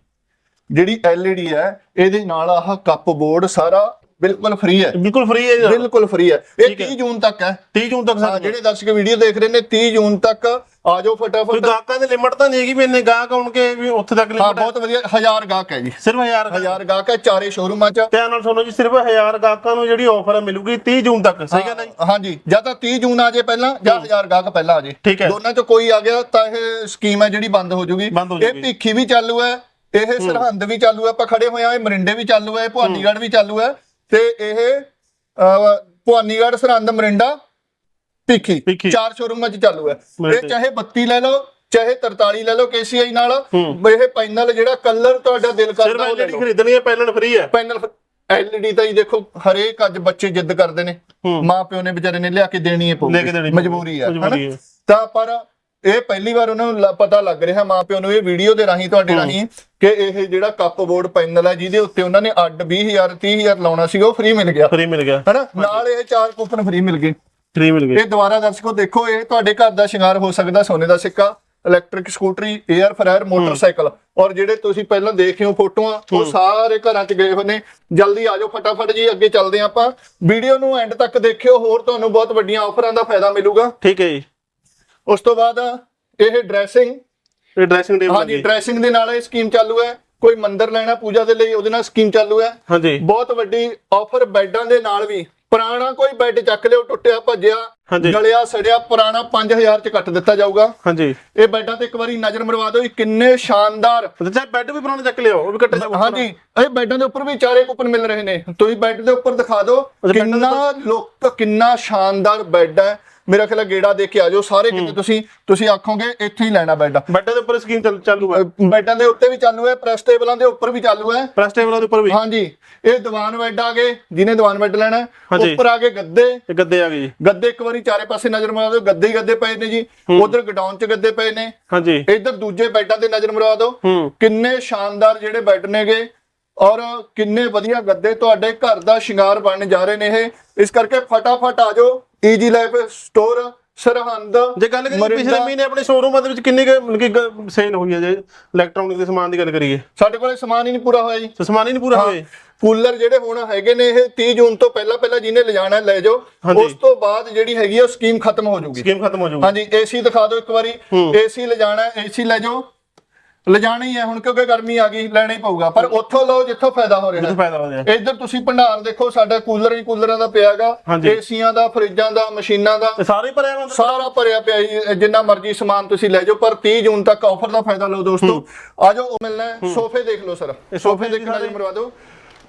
ਜਿਹੜੀ ਐਲਈਡੀ ਹੈ ਇਹਦੇ ਨਾਲ ਆਹ ਕੱਪ ਬੋਰਡ ਸਾਰਾ ਬਿਲਕੁਲ ਫ੍ਰੀ ਹੈ। ਬਿਲਕੁਲ ਫ੍ਰੀ ਹੈ ਜੀ। ਬਿਲਕੁਲ ਫ੍ਰੀ ਹੈ। ਇਹ ਠੀਕ ਹੈ। 30 ਜੂਨ ਤੱਕ ਹੈ। 30 ਜੂਨ ਤੱਕ ਹਾਂ ਜਿਹੜੇ ਦਰਸ਼ਕ ਵੀਡੀਓ ਦੇਖ ਰਹੇ ਨੇ 30 ਜੂਨ ਤੱਕ ਆ ਜਾਓ ਕੋਈ ਫਟਾਫਟ ਗਾਹਕਾਂ ਦੀ ਲਿਮਟ ਤਾਂ ਨਹੀਂ ਹੈਗੀ ਵੀ ਇੰਨੇ ਗਾਹਕ ਆਉਣਗੇ ਵੀ ਉੱਥੇ ਤੱਕ ਹਾਂ ਲਿਮਟ ਬਹੁਤ ਵਧੀਆ। ਹਜ਼ਾਰ ਗਾਹਕ ਹੈ ਜੀ। ਸਿਰਫ 1000 ਹਜ਼ਾਰ ਗਾਹਕ ਹੈ ਚਾਰੇ ਸ਼ੋਰੂਮਾਂ 'ਚ। ਧਿਆਨ ਨਾਲ ਸੁਣੋ ਜੀ ਸਿਰਫ 1000 ਗਾਹਕਾਂ ਨੂੰ ਜਿਹੜੀ ਆਫਰ ਮਿਲੂਗੀ 30 ਜੂਨ ਤੱਕ। ਸਹੀ ਗੱਲ ਹੈ ਜੀ? ਹਾਂਜੀ। ਜਾਂ ਤਾਂ 30 ਜੂਨ ਆ ਜੇ ਪਹਿਲਾਂ ਜਾਂ ਹਜ਼ਾਰ ਗਾਹਕ ਪਹਿਲਾਂ ਆ ਜੇ। ਠੀਕ ਹੈ। ਦੋਨਾਂ 'ਚੋਂ ਕੋਈ ਆ ਗਿਆ ਤਾਂ ਇਹ ਸਕੀਮ ਹੈ ਜਿਹੜੀ ਬੰਦ ਹੋ ਜੂਗੀ। ਹੋ ਇਹ। ਭੀਖੀ ਵੀ ਚਾਲੂ ਹੈ ਇਹ ਸਰਹੰਦ ਵੀ ਚਾਲੂ ਹੈ ਆਪਾਂ ਖੜੇ ਹੋਏ ਆ ਇਹ ਮਰਿੰਡੇ ਵੀ ਚਾਲੂ ਹੈ ਇਹ ਭਵਾਨੀਗੜ੍ਹ ਵੀ ਚਾਲੂ ਹੈ। ਤੇ ਇਹ ਭਵਾਨੀਗੜ੍ਹ ਸਰਹੰਦ ਮਰਿੰਡਾ ਭੀਖੀ ਭੀਖੀ। ਚਾਰ ਸ਼ੋਰੂਮਾਂ 'ਚ ਚਾਲੂ ਹੈ ਇਹ। ਚਾਹੇ 32 ਲੈ ਲਓ ਚਾਹੇ 43 ਲੈ ਲਓ KCI ਨਾਲ ਇਹ ਪੈਨਲ ਜਿਹੜਾ ਕਲਰ ਤੁਹਾਡਾ ਦਿਲ ਕਰਦਾ ਉਹ ਲੈ ਐਲਈਡੀ ਲਓ ਖਰੀਦਣੀ ਹੈ ਪੈਨਲ ਫ੍ਰੀ ਹੈ ਪੈਨਲ ਐਲਈਡੀ ਤਾਂ ਹੀ ਦੇਖੋ ਹਰੇਕ ਅੱਜ ਬੱਚੇ ਜਿੱਦ ਕਰਦੇ ਨੇ। ਮਾਂ ਪਿਓ ਨੇ ਵਿਚਾਰੇ ਨੇ ਲਿਆ ਕੇ ਦੇਣੀ ਹੈ ਲੈ ਕੇ ਦੇਣੀ ਪਊਗੀ। ਮਜਬੂਰੀ ਹੈ ਮਜਬੂਰੀ? ਹੈ। ਤਾਂ ਪਰ ਇਹ ਪਹਿਲੀ ਵਾਰ ਉਹਨਾਂ ਨੂੰ ਲ- ਪਤਾ ਲੱਗ ਰਿਹਾ ਮਾਂ ਪਿਓ ਨੂੰ ਇਹ ਵੀਡੀਓ ਦੇ ਰਾਹੀਂ ਤੁਹਾਡੇ ਰਾਹੀਂ ਕਿ ਇਹ ਜਿਹੜਾ ਕੱਪ ਬੋਰਡ ਪੈਨਲ ਹੈ ਜਿਹਦੇ ਉੱਤੇ ਉਹਨਾਂ ਨੇ ਅੱਡ 20000 30000 ਲਾਉਣਾ ਸੀ ਉਹ ਫ੍ਰੀ ਮਿਲ ਗਿਆ। ਫ੍ਰੀ ਮਿਲ ਗਿਆ। ਹਨਾ? ਨਾਲ ਇਹ ਚਾਰ ਕੂਪਨ ਫ੍ਰੀ ਮਿਲ ਗਏ। ਫ੍ਰੀ ਮਿਲ ਗਿਆ ਇਹ ਦੁਬਾਰਾ ਦਰਸ਼ਕੋ ਦੇਖੋ ਇਹ ਤੁਹਾਡੇ ਘਰ ਦਾ ਸ਼ਿੰਗਾਰ ਹੋ ਸਕਦਾ ਸੋਨੇ ਦਾ ਸਿੱਕਾ electric scooty air fryer motorcycle ਔਰ ਜਿਹੜੇ ਤੁਸੀਂ ਪਹਿਲਾਂ ਦੇਖੇ ਹੋ ਫੋਟੋਆਂ ਉਹ ਸਾਰੇ ਘਰਾਂ 'ਚ ਗਏ ਹੋਏ ਨੇ। ਜਲਦੀ ਆ ਜਾਓ ਫਟਾਫਟ ਜੀ ਅੱਗੇ ਚੱਲਦੇ ਹਾਂ ਆਪਾਂ। ਵੀਡੀਓ ਨੂੰ ਐਂਡ ਤੱਕ ਦੇਖਿਓ ਹੋਰ ਤੁਹਾਨੂੰ ਬਹੁਤ ਵੱਡੀਆਂ ਆਫਰਾਂ ਦਾ ਫਾਇਦਾ ਮਿਲੂਗਾ। ਠੀਕ ਹੈ ਜੀ। ਉਸ ਤੋਂ ਬਾਅਦ ਇਹ ਡਰੈਸਿੰਗ ਇਹ ਡਰੈਸਿੰਗ ਟੇਬਲ ਹਾਂਜੀ ਡਰੈਸਿੰਗ ਦੇ ਨਾਲ ਇਹ ਸਕੀਮ ਚਾਲੂ ਹੈ। ਕੋਈ ਮੰਦਰ ਲੈਣਾ ਪੂਜਾ ਦੇ ਲਈ ਉਹਦੇ ਨਾਲ ਸਕੀਮ ਚਾਲੂ ਹੈ। ਹਾਂਜੀ। ਬਹੁਤ ਵੱਡੀ ਆਫਰ ਬੈੱਡਾਂ ਦੇ ਨਾਲ ਵੀ। ਪੁਰਾਣਾ ਕੋਈ ਬੈੱਡ ਚੱਕ ਲਿਓ ਟੁੱਟਿਆ ਭੱਜਿਆ। ਗਲਿਆ ਸੜਿਆ ਪੁਰਾਣਾ 5000 ਚ ਕੱਟ ਦਿੱਤਾ ਜਾਊਗਾ। ਹਾਂਜੀ। ਇਹ ਬੈੱਡਾਂ ਤੇ ਇੱਕ ਵਾਰੀ ਨਜ਼ਰ ਮਰਵਾ ਦਿਓ ਕਿੰਨੇ ਸ਼ਾਨਦਾਰ। ਅੱਛਾ ਬੈੱਡ ਵੀ ਪੁਰਾਣਾ ਚੱਕ ਲਿਓ ਉਹ ਵੀ ਕੱਟੇ ਜਾਊਗਾ ਹਾਂਜੀ ਇਹ ਬੈੱਡਾਂ ਦੇ ਉੱਪਰ ਵੀ ਚਾਰੇ ਕੂਪਨ ਮਿਲ ਰਹੇ ਨੇ। ਤੁਸੀਂ ਬੈੱਡ ਦੇ ਉੱਪਰ ਦਿਖਾ ਦਿਓ ਕਿੰਨਾ ਲੋਕ ਕਿੰਨਾ ਸ਼ਾਨਦਾਰ ਬੈੱਡ ਹੈ। ਮੇਰਾ ਖਿਆਲ ਗੇੜਾ ਦੇ ਕੇ ਆ ਜਾਓ ਸਾਰੇ ਕਿਤੇ ਤੁਸੀਂ ਤੁਸੀਂ ਆਖੋਗੇ ਇੱਥੇ ਹੀ ਲੈਣਾ ਬੈੱਡ। ਬੈੱਡਾਂ ਦੇ ਉੱਪਰ ਸਕੀਮ ਚੱਲ ਹੈ ਬੈੱਡਾਂ ਦੇ ਉੱਤੇ ਵੀ ਚਾਲੂ ਹੈ ਪ੍ਰੈਸ ਟੇਬਲਾਂ ਦੇ ਉੱਪਰ ਵੀ ਚਾਲੂ ਹੈ। ਪ੍ਰੈਸ ਟੇਬਲਾਂ ਦੇ ਉੱਪਰ ਵੀ? ਹਾਂਜੀ। ਇਹ ਦੀਵਾਨ ਬੈੱਡ ਆ ਗਏ ਜਿਹਨੇ ਦੀਵਾਨ ਬੈੱਡ ਲੈਣਾ। ਉੱਪਰ ਆ ਗਏ ਗੱਦੇ। ਗੱਦੇ ਆ ਗਏ ਜੀ। ਗੱਦੇ ਇੱਕ ਵਾਰੀ ਚਾਰੇ ਪਾਸੇ ਨਜ਼ਰ ਮਾਰ ਦਿਓ ਗੱਦੇ ਹੀ ਗੱਦੇ ਪਏ ਨੇ ਜੀ। ਉਧਰ ਗਡਾਊਨ 'ਚ ਗੱਦੇ ਪਏ ਨੇ। ਹਾਂਜੀ। ਇੱਧਰ ਦੂਜੇ ਬੈੱਡਾਂ ਤੇ ਨਜ਼ਰ ਮਰਵਾ ਦਿਓ। ਕਿੰਨੇ ਸ਼ਾਨਦਾਰ ਜਿਹੜੇ ਬੈੱਡ ਨੇਗੇ ਔਰ ਕਿੰਨੇ ਵਧੀਆ ਗੱਦੇ ਤੁਹਾਡੇ ਘਰ ਦਾ ਸ਼ਿੰਗਾਰ ਬਣਨ ਜਾ ਰਹੇ ਨੇ ਇਹ। ਇਸ ਕਰਕੇ ਫਟਾਫਟ ਆ ਜਾਓ। ਈਜੀ ਲਾਈਫ ਸਟੋਰ ਸਰਹੰਦ ਜੇ ਗੱਲ ਕਰੀਏ। ਪਿਛਲੇ ਮਹੀਨੇ ਆਪਣੇ ਸ਼ੋਰੂਮਾਂ ਦੇ ਵਿੱਚ ਕਿੰਨੀ ਕੁ ਸੇਲ ਹੋਈ ਹੈ ਜੇ ਇਲੈਕਟ੍ਰੋਨਿਕ ਦੇ ਸਮਾਨ ਦੀ ਗੱਲ ਕਰੀਏ? ਸਾਡੇ ਕੋਲੇ ਸਮਾਨ ਹੀ ਨਹੀਂ ਪੂਰਾ ਹੋਇਆ ਜੀ। ਸਮਾਨ ਹੀ ਨਹੀਂ ਪੂਰਾ ਹੋਏ ਕੂਲਰ ਜਿਹੜੇ ਹੁਣ ਹੈਗੇ ਨੇ ਇਹ 30 ਜੂਨ ਤੋਂ ਪਹਿਲਾਂ ਪਹਿਲਾਂ ਜਿਹਨੇ ਲਿਜਾਣਾ ਲੈ ਜਾਓ। ਉਸ ਤੋਂ ਬਾਅਦ ਜਿਹੜੀ ਹੈਗੀ ਉਹ ਸਕੀਮ ਖਤਮ ਹੋ ਜਾਊਗੀ। ਸਕੀਮ ਖਤਮ ਹੋ ਜਾਊਗੀ। ਹਾਂਜੀ ਏਸੀ ਦਿਖਾ ਦਿਓ ਇੱਕ ਵਾਰੀ। ਏਸੀ ਲਿਜਾਣਾ ਏਸੀ ਲੈ ਜਾਓ। ਲਿਜਾਣਾ ਹੀ ਹੈ ਹੁਣ ਕਿਉਂਕਿ ਗਰਮੀ ਆ ਗਈ ਲੈਣਾ ਹੀ ਪਊਗਾ। ਪਰ ਉੱਥੋਂ ਲਓ ਜਿੱਥੋਂ ਫਾਇਦਾ ਹੋ ਰਿਹਾ। ਇਹ ਫਾਇਦਾ ਹੋ ਰਿਹਾ। ਇੱਧਰ ਤੁਸੀਂ ਭੰਡਾਰ ਦੇਖੋ ਸਾਡਾ ਕੂਲਰ ਹੀ ਕੂਲਰਾਂ ਦਾ ਪਿਆਗਾ ਹਾਂਜੀ। ਏਸੀਆਂ ਦਾ ਫਰਿੱਜਾਂ ਦਾ ਮਸ਼ੀਨਾਂ ਦਾ। ਸਾਰੇ ਭਰਿਆ ਵਾ ਸਾਰਾ ਭਰਿਆ ਪਿਆ ਜੀ ਜਿੰਨਾ ਮਰਜ਼ੀ ਸਮਾਨ ਤੁਸੀਂ ਲੈ ਜਾਓ ਪਰ 30 ਜੂਨ ਤੱਕ ਆਫਰ ਦਾ ਫਾਇਦਾ ਲਓ ਦੋਸਤੋ। ਆ ਜਾਓ ਉਹ ਮਿਲਣਾ ਸੋਫੇ ਦੇਖ ਲਓ ਸਰ। ਸੋਫੇ ਦੇਖਣਾ ਜੀ ਮਰਵਾ ਦਿਓ।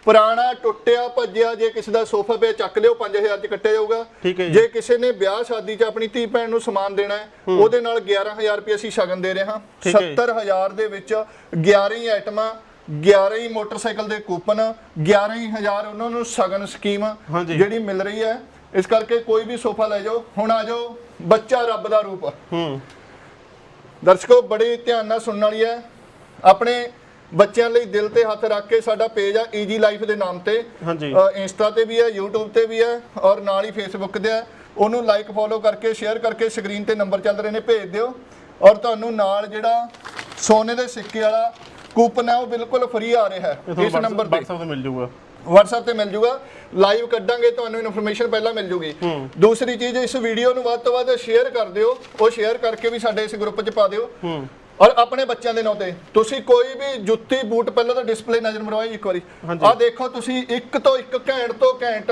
ਪੁਰਾਣਾ ਟੁੱਟਿਆ ਭੱਜਿਆ ਜੇ ਕਿਸੇ ਦਾ ਸੋਫਾ ਪਿਆ ਚੱਕ ਲਿਓ 5000 ਚ ਕੱਟਿਆ ਜਾਊਗਾ। ਜੀ। ਕਿਸੇ ਨੇ ਵਿਆਹ ਸ਼ਾਦੀ 'ਚ ਆਪਣੀ ਧੀ ਭੈਣ ਨੂੰ ਸਮਾਨ ਦੇਣਾ ਹੈ ਉਹਦੇ ਨਾਲ 11000 ਰੁਪਏ ਅਸੀਂ ਸ਼ਗਨ ਦੇ ਰਹੇ ਹਾਂ। ਠੀਕ ਹੈ ਜੀ। 70000 ਦੇ ਵਿੱਚ 11 ਹੀ ਆਈਟਮਾਂ 11 ਹੀ ਮੋਟਰਸਾਈਕਲ ਦੇ ਕੂਪਨ 11 ਹੀ ਹਜ਼ਾਰ ਉਹਨਾਂ ਨੂੰ ਸ਼ਗਨ ਸਕੀਮ। ਜਿਹੜੀ ਮਿਲ ਰਹੀ ਹੈ। ਇਸ ਕਰਕੇ ਕੋਈ ਵੀ ਸੋਫਾ ਲੈ ਜਾਓ ਹੁਣ ਆ ਜਾਓ ਬੱਚਾ ਰੱਬ ਦਾ ਰੂਪ। ਹੂੰ। ਦਰਸ਼ਕੋ ਬੜੀ ਧਿਆਨ ਨਾਲ ਸੁਣਨ ਵਾਲੀ ਹੈ। ਆਪਣੇ ਬੱਚਿਆਂ ਲਈ ਦਿਲ ਤੇ ਹੱਥ ਰੱਖ ਕੇ ਸਾਡਾ ਪੇਜ ਆ ਈਜੀ ਲਾਈਫ ਦੇ ਨਾਮ ਤੇ। ਹਾਂਜੀ। ਇੰਸਟਾ ਤੇ ਵੀ ਹੈ YouTube ਤੇ ਵੀ ਹੈ ਔਰ ਨਾਲ ਹੀ Facebook ਤੇ ਹੈ। ਉਹਨੂੰ ਲਾਈਕ ਫੋਲੋ ਕਰਕੇ ਸ਼ੇਅਰ ਕਰਕੇ ਸਕਰੀਨ ਤੇ ਨੰਬਰ ਚੱਲ ਰਹੇ ਨੇ ਭੇਜ ਦਿਓ। ਔਰ ਤੁਹਾਨੂੰ ਨਾਲ ਜਿਹੜਾ ਸੋਨੇ ਦੇ ਸਿੱਕੇ ਵਾਲਾ ਕੂਪਨ ਹੈ ਉਹ ਬਿਲਕੁਲ ਫ੍ਰੀ ਆ ਰਿਹਾ ਹੈ। ਇਸ ਨੰਬਰ ਤੇ। WhatsApp ਤੇ ਮਿਲ ਜਾਊਗਾ WhatsApp ਤੇ ਮਿਲ ਜੂਗਾ। ਲਾਈਵ ਕੱਢਾਂਗੇ ਤੁਹਾਨੂੰ ਇਨਫੋਰਮੇਸ਼ਨ ਪਹਿਲਾਂ ਮਿਲ ਜੂਗੀ। ਦੂਸਰੀ ਚੀਜ਼ ਇਸ ਵੀਡੀਓ ਨੂੰ ਵੱਧ ਤੋਂ ਵੱਧ ਸ਼ੇਅਰ ਕਰ ਦਿਓ। ਉਹ ਸ਼ੇਅਰ ਕਰਕੇ ਵੀ ਸਾਡੇ ਇਸ ਗਰੁੱਪ 'ਚ ਪਾ ਦਿਓ। ਔਰ ਆਪਣੇ ਬੱਚਿਆਂ ਦੇ ਨਾਂ ਤੇ ਤੁਸੀਂ ਕੋਈ ਵੀ ਜੁੱਤੀ ਬੂਟ ਪਹਿਲਾਂ ਤਾਂ ਡਿਸਪਲੇ ਨਜ਼ਰ ਮਰਵਾਈ ਇੱਕ ਵਾਰੀ। ਆਹ ਦੇਖੋ ਤੁਸੀਂ ਇੱਕ ਤੋਂ ਇੱਕ ਘੈਂਟ ਤੋਂ ਘੈਂਟ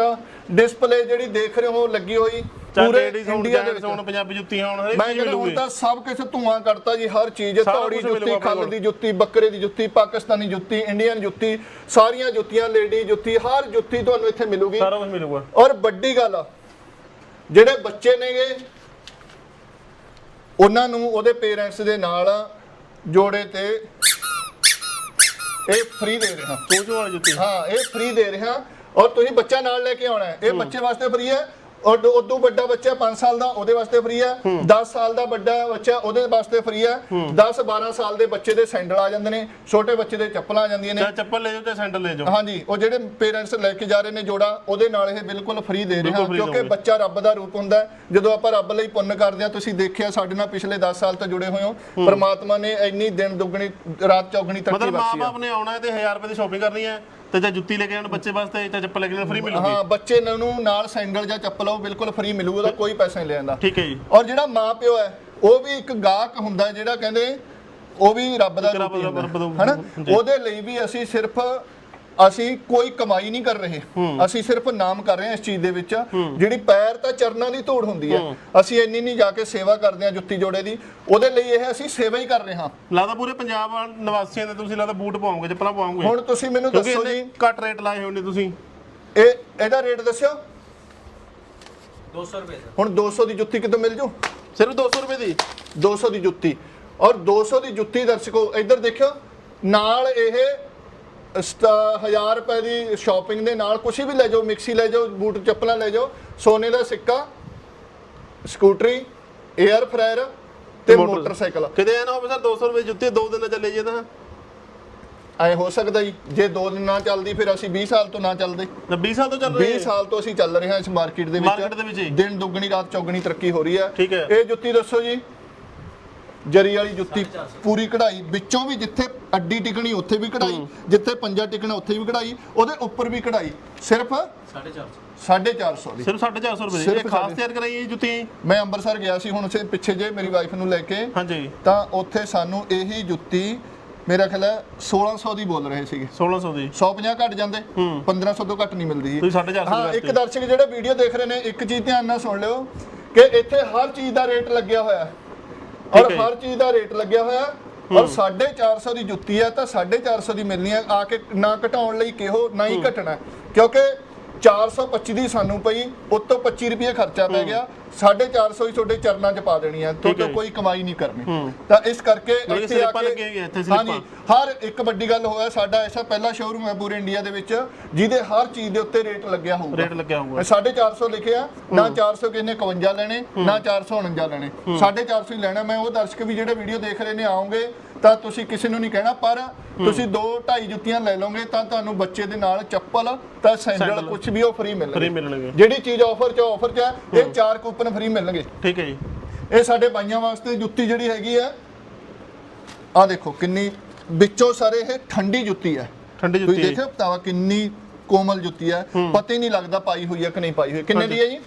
ਡਿਸਪਲੇ ਜਿਹੜੀ ਦੇਖ ਰਹੇ ਹੋ ਲੱਗੀ ਹੋਈ ਪੂਰੇ ਇੰਡੀਆ ਦੇ ਵਿੱਚ। ਹੋਣ ਪੰਜਾਬੀ ਜੁੱਤੀਆਂ ਹੋਣ ਹਰੇਕ ਮੈਂ ਚੀਜ਼ ਹੁਣ ਮਿਲੂਗੀ। ਤਾਂ ਸਭ ਕੁਝ ਧੂਆਂ ਕਰਤਾ ਜੀ ਹਰ ਚੀਜ਼ ਕੁਛ ਜੁੱਤੀ ਖੱਲ। ਦੀ ਜੁੱਤੀ ਬੱਕਰੇ ਦੀ ਜੁੱਤੀ ਪਾਕਿਸਤਾਨੀ ਜੁੱਤੀ ਇੰਡੀਅਨ ਜੁੱਤੀ ਸਾਰੀਆਂ ਜੁੱਤੀਆਂ ਲੇਡੀ ਜੁੱਤੀ ਹਰ ਜੁੱਤੀ ਤੁਹਾਨੂੰ ਇੱਥੇ ਮਿਲੂਗੀ। ਸਾਰਾ ਕੁਝ ਮਿਲੂਗਾ। ਔਰ ਵੱਡੀ ਗੱਲ ਆ, ਜਿਹੜੇ ਬੱਚੇ ਨੇਗੇ ਉਹਨਾਂ ਨੂੰ ਉਹਦੇ ਪੇਰੈਂਟਸ ਦੇ ਨਾਲ ਜੋੜੇ ਤੇ ਇਹ ਫ੍ਰੀ ਦੇ ਰਹੇ। ਚੋਚੋ ਵਾਲੀ ਜੁੱਤੀ? ਹਾਂ ਇਹ ਫ੍ਰੀ ਦੇ ਰਹੇ ਔਰ ਤੁਸੀਂ ਬੱਚਾ ਨਾਲ ਲੈ ਕੇ ਆਉਣਾ ਹੈ। ਇਹ ਬੱਚੇ ਵਾਸਤੇ ਫ੍ਰੀ ਹੈ। ਔਰ ਉਦੋਂ ਵੱਡਾ ਬੱਚਾ 5 ਸਾਲ ਦਾ ਉਹਦੇ ਵਾਸਤੇ ਫ੍ਰੀ ਹੈ। 10 ਸਾਲ ਦਾ ਵੱਡਾ ਬੱਚਾ ਉਹਦੇ ਵਾਸਤੇ ਫ੍ਰੀ ਹੈ। 10 12 ਸਾਲ ਦੇ ਬੱਚੇ ਦੇ ਸੈਂਡਲ ਆ ਜਾਂਦੇ ਨੇ ਛੋਟੇ ਬੱਚੇ ਦੇ ਚੱਪਲਾਂ ਆ ਜਾਂਦੀਆਂ ਨੇ। ਚੱਪਲ ਲੈ ਜਾਓ ਚਾਹੇ ਸੈਂਡਲ ਲੈ ਜਾਓ। ਹਾਂਜੀ ਉਹ ਜਿਹੜੇ ਪੇਰੈਂਟਸ ਲੈ ਕੇ ਜਾ ਰਹੇ ਨੇ ਜੋੜਾ ਉਹਦੇ ਨਾਲ ਇਹ ਬਿਲਕੁਲ ਫ੍ਰੀ ਦੇ ਰਹੇ ਹਾਂ ਕਿਉਂਕਿ। ਬੱਚਾ ਰੱਬ ਦਾ ਰੂਪ ਹੁੰਦਾ। ਜਦੋਂ ਆਪਾਂ ਰੱਬ ਲਈ ਪੁੰਨ ਕਰਦੇ ਹਾਂ ਤੁਸੀਂ ਦੇਖਿਆ ਸਾਡੇ ਨਾਲ ਪਿਛਲੇ 10 ਸਾਲ ਤੋਂ ਜੁੜੇ ਹੋਏ ਹੋ। ਪਰਮਾਤਮਾ ਨੇ ਇੰਨੀ ਦਿਨ ਦੁੱਗਣੀ ਰਾਤ ਚੌਗਣੀ ਤਰੱਕੀ ਮਤਲਬ ਬਖਸ਼ੀ ਹੈ ਮਾਪੇ ਨੇ ਆਉਣਾ ਤੇ 1000 ਰੁਪਏ ਦੀ ਸ਼ਾਪਿੰਗ ਕਰਨੀ ਹੈ। ਤੇ ਜੇ ਜੁੱਤੀ ਲੈ ਕੇ ਆਉਣ ਬੱਚੇ ਵਾਸਤੇ ਤੇ ਚੱਪਲ ਲੈ ਕੇ ਆਉਣ ਫ੍ਰੀ ਮਿਲੂਗੀ। ਹਾਂ ਬੱਚੇ ਨੂੰ ਨਾਲ ਸੈਂਡਲ ਜਾਂ ਚੱਪਲ ਉਹ ਬਿਲਕੁਲ ਫ੍ਰੀ ਮਿਲੂ ਉਹਦਾ ਕੋਈ ਪੈਸਾ ਨਹੀਂ ਲੈਂਦਾ। ਠੀਕ ਹੈ ਜੀ। ਔਰ ਜਿਹੜਾ ਮਾਂ ਪਿਓ ਹੈ ਉਹ ਵੀ ਇੱਕ ਗਾਹਕ ਹੁੰਦਾ ਜਿਹੜਾ ਕਹਿੰਦੇ ਉਹ ਵੀ ਰੱਬ ਦਾ ਰੂਪ ਹੀ ਹੁੰਦਾ। ਹਨਾ। ਉਹਦੇ ਲਈ ਵੀ ਅਸੀਂ ਸਿਰਫ ਅਸੀਂ ਕੋਈ ਕਮਾਈ ਨਹੀਂ ਕਰ ਰਹੇ। ਅਸੀਂ ਸਿਰਫ ਨਾਮ ਕਰ ਰਹੇ ਹਾਂ ਇਸ ਚੀਜ਼ ਦੇ ਵਿੱਚ। ਜਿਹੜੀ ਪੈਰ ਤਾਂ ਚਰਨਾਂ ਦੀ ਧੂੜ ਹੁੰਦੀ ਹੈ। ਅਸੀਂ ਇੰਨੀ ਨਹੀਂ ਜਾ ਕੇ ਸੇਵਾ ਕਰਦੇ ਹਾਂ ਜੁੱਤੀ ਜੋੜੇ ਦੀ। ਉਹਦੇ ਲਈ ਇਹ ਅਸੀਂ ਸੇਵਾ ਹੀ ਕਰ ਰਹੇ ਹਾਂ। ਲੱਗਦਾ ਪੂਰੇ ਪੰਜਾਬ ਨਿਵਾਸੀਆਂ ਦੇ ਤੁਸੀਂ ਲੱਗਦਾ ਬੂਟ ਪਾਉਂਗੇ ਚੱਪਲਾਂ ਪਾਉਂਗੇ ਹੁਣ ਤੁਸੀਂ ਮੈਨੂੰ ਦੱਸੋ ਜੀ। ਘੱਟ ਰੇਟ ਲਾਏ ਹੋਏ ਨੇ ਤੁਸੀਂ। ਇਹ ਇਹਦਾ ਰੇਟ ਦੱਸਿਓ। 200 ਰੁਪਏ ਦਾ। ਹੁਣ 200 ਦੀ ਜੁੱਤੀ ਕਿਤੋਂ ਮਿਲ ਜੂ? ਸਿਰਫ 200 ਰੁਪਏ ਦੀ। 200 ਦੀ ਜੁੱਤੀ। ਔਰ 200 ਦੀ ਜੁੱਤੀ ਦਰਸ਼ਕੋ ਇੱਧਰ ਦੇਖਿਓ। ਨਾਲ ਇਹ 1000 ਰੁਪਏ ਦੀ ਸ਼ਾਪਿੰਗ ਦੇ ਨਾਲ ਕੁਝ ਵੀ ਲੈ ਜਾਓ ਮਿਕਸੀ ਲੈ ਜਾਓ ਬੂਟ ਚੱਪਲਾਂ ਲੈ ਜਾਓ ਸੋਨੇ ਦਾ ਸਿੱਕਾ ਸਕੂਟਰੀ 에ਅਰ ਫਰਾਇਰ ਤੇ ਮੋਟਰ- ਮੋਟਰਸਾਈਕਲ। ਕਿਤੇ ਐ ਨਾ ਹੋਵੇ ਸਰ 200 ਰੁਪਏ ਜੁੱਤੀ ਦੋ ਦਿਨ ਚੱਲੇ ਜੇ ਤਾਂ? ਐ ਹੋ ਸਕਦਾ ਜੀ ਜੇ ਦੋ ਦਿਨ ਨਾ ਚੱਲਦੀ ਫਿਰ ਅਸੀਂ 20 ਸਾਲ ਤੋਂ ਨਾ ਚੱਲਦੇ। ਤਾਂ 20 ਸਾਲ ਤੋਂ ਚੱਲ ਰਹੇ 20 ਸਾਲ ਤੋਂ ਅਸੀਂ ਚੱਲ ਰਹੇ ਹਾਂ ਇਸ ਮਾਰਕੀਟ ਦੇ ਵਿੱਚ। Market ਦੇ ਵਿੱਚ। ਦਿਨ ਦੁੱਗਣੀ ਰਾਤ ਚੌਗਣੀ ਤਰੱਕੀ ਹੋ ਰਹੀ ਹੈ। ਠੀਕ ਹੈ। ਇਹ ਜੁੱਤੀ ਦੱਸੋ ਜੀ ਜਰੀ ਵਾਲੀ ਜੁੱਤੀ ਪੂਰੀ ਕਢਾਈ ਵਿੱਚੋਂ ਵੀ ਜਿੱਥੇ ਅੱਡੀ ਟਿਕਣੀ ਉੱਥੇ ਵੀ ਕਢਾਈ ਜਿੱਥੇ ਪੰਜਾ ਟਿਕਣਾ ਉੱਥੇ ਵੀ ਕਢਾਈ ਉਹਦੇ ਉੱਪਰ ਵੀ ਕਢਾਈ। ਸਿਰਫ 450 450 ਦੀ। ਸਿਰਫ 450 ਰੁਪਏ ਦੀ। ਇਹ ਖਾਸ ਤਿਆਰ ਕਰਾਈ ਜੁੱਤੀ? ਮੈਂ ਅੰਮ੍ਰਿਤਸਰ ਗਿਆ ਸੀ ਹੁਣ ਉਸੇ ਪਿੱਛੇ ਜੇ ਮੇਰੀ ਵਾਈਫ ਨੂੰ ਲੈ ਕੇ। ਹਾਂਜੀ। ਤਾਂ ਉੱਥੇ ਸਾਨੂੰ ਇਹੀ ਜੁੱਤੀ ਮੇਰਾ ਖਿਆਲ ਹੈ 1600 ਦੀ ਬੋਲ ਰਹੇ ਸੀਗੇ। 1600 ਦੀ। 150 ਘੱਟ ਜਾਂਦੇ 1500 ਤੋਂ ਘੱਟ ਨਹੀਂ ਮਿਲਦੀ। ਤੁਸੀਂ 450 ਹਾਂ ਦੀ ਇੱਕ ਕਰਤੀ। ਦਰਸ਼ਕ ਜਿਹੜੇ ਵੀਡੀਓ ਦੇਖ ਰਹੇ ਨੇ ਇੱਕ ਚੀਜ਼ ਧਿਆਨ ਨਾਲ ਸੁਣ ਲਿਓ ਕਿ ਇੱਥੇ ਹਰ ਚੀਜ਼ ਦਾ ਰੇਟ ਲੱਗਿਆ ਹੋਇਆ ਹੈ। ਔਰ। ਹਰ ਚੀਜ਼ ਦਾ ਰੇਟ ਲੱਗਿਆ ਹੋਇਆ ਔਰ 450 ਦੀ ਜੁੱਤੀ ਹੈ ਤਾਂ 450 ਦੀ ਮਿਲਣੀ ਹੈ ਆ ਕੇ ਨਾ ਘਟਾਉਣ ਲਈ ਕਿਹੋ ਨਾ ਹੀ ਘਟਣਾ। ਕਿਉਂਕਿ 425 ਦੀ ਸਾਨੂੰ ਪਈ ਉੱਤੋਂ 25 ਰੁਪਏ ਖਰਚਾ ਪੈ ਗਿਆ 450 ਹੀ ਤੁਹਾਡੇ ਚਰਨਾਂ 'ਚ ਪਾ ਦੇਣੀ ਹੈ ਤੋਂ ਠੀਕ ਹੈ। ਕੋਈ ਕਮਾਈ ਨਹੀਂ ਕਰਨੀ। ਤਾਂ ਇਸ ਕਰਕੇ ਇੱਥੇ ਆ ਕੇ ਹਾਂਜੀ। ਹਰ ਇੱਕ ਵੱਡੀ ਗੱਲ ਹੋਇਆ ਸਾਡਾ ਐਸਾ ਪਹਿਲਾ ਸ਼ੋਰੂਮ ਹੈ ਪੂਰੇ ਇੰਡੀਆ ਦੇ ਵਿੱਚ ਜਿਹਦੇ ਹਰ ਚੀਜ਼ ਦੇ ਉੱਤੇ ਰੇਟ ਲੱਗਿਆ ਹੋਊਗਾ। ਰੇਟ ਲੱਗਿਆ ਹੋਊਗਾ। 450 ਲਿਖਿਆ ਨਾ 400 ਕਿਸੇ ਨੇ 51 ਲੈਣੇ ਨਾ 449 ਲੈਣੇ। 450 ਹੀ ਲੈਣਾ ਮੈਂ ਉਹ ਦਰਸ਼ਕ ਵੀ ਜਿਹੜੇ ਵੀਡੀਓ ਦੇਖ ਰਹੇ ਨੇ ਆਉਂਗੇ ਤਾਂ ਤੁਸੀਂ ਕਿਸੇ ਨੂੰ ਨਹੀਂ ਕਹਿਣਾ ਪਰ ਤੁਸੀਂ ਦੋ ਢਾਈ ਜੁੱਤੀਆਂ ਲੈ ਲਓਗੇ ਤਾਂ ਤੁਹਾਨੂੰ ਬੱਚੇ ਦੇ ਨਾਲ ਚੱਪਲ ਤਾਂ ਸੈਂਡਲ। ਕੁਝ ਵੀ ਉਹ ਫ੍ਰੀ ਫ੍ਰੀ ਮਿਲਣਗੇ ਮਿਲਣਗੇ। ਜਿਹੜੀ ਚੀਜ਼ ਆਫਰ 'ਚ ਆਫਰ 'ਚ ਹੈ ਇਹ ਚਾਰ ਕੂਪਨ ਫ੍ਰੀ ਮਿਲਣਗੇ। ਠੀਕ ਹੈ ਜੀ। ਇਹ ਸਾਡੇ ਬਾਈਆਂ ਵਾਸਤੇ ਜੁੱਤੀ ਜਿਹੜੀ ਹੈਗੀ ਆ ਆ ਦੇਖੋ ਕਿੰਨੀ ਵਿੱਚੋਂ ਸਾਰੇ ਇਹ ਠੰਡੀ ਜੁੱਤੀ ਹੈ। ਠੰਡੀ ਤੁਸੀਂ ਜੁੱਤੀ ਦੇਖਿਓ ਪਤਾਵਾ ਕਿੰਨੀ ਕੋਮਲ ਜੁੱਤੀ ਹੈ। ਪਤਾ ਹੀ ਨਹੀਂ ਲੱਗਦਾ ਪਾਈ ਹੋਈ ਹੈ ਕਿ ਨਹੀਂ ਪਾਈ ਹੋਈ ਕਿੰਨੇ ਦੀ ਹੈ ਜੀ?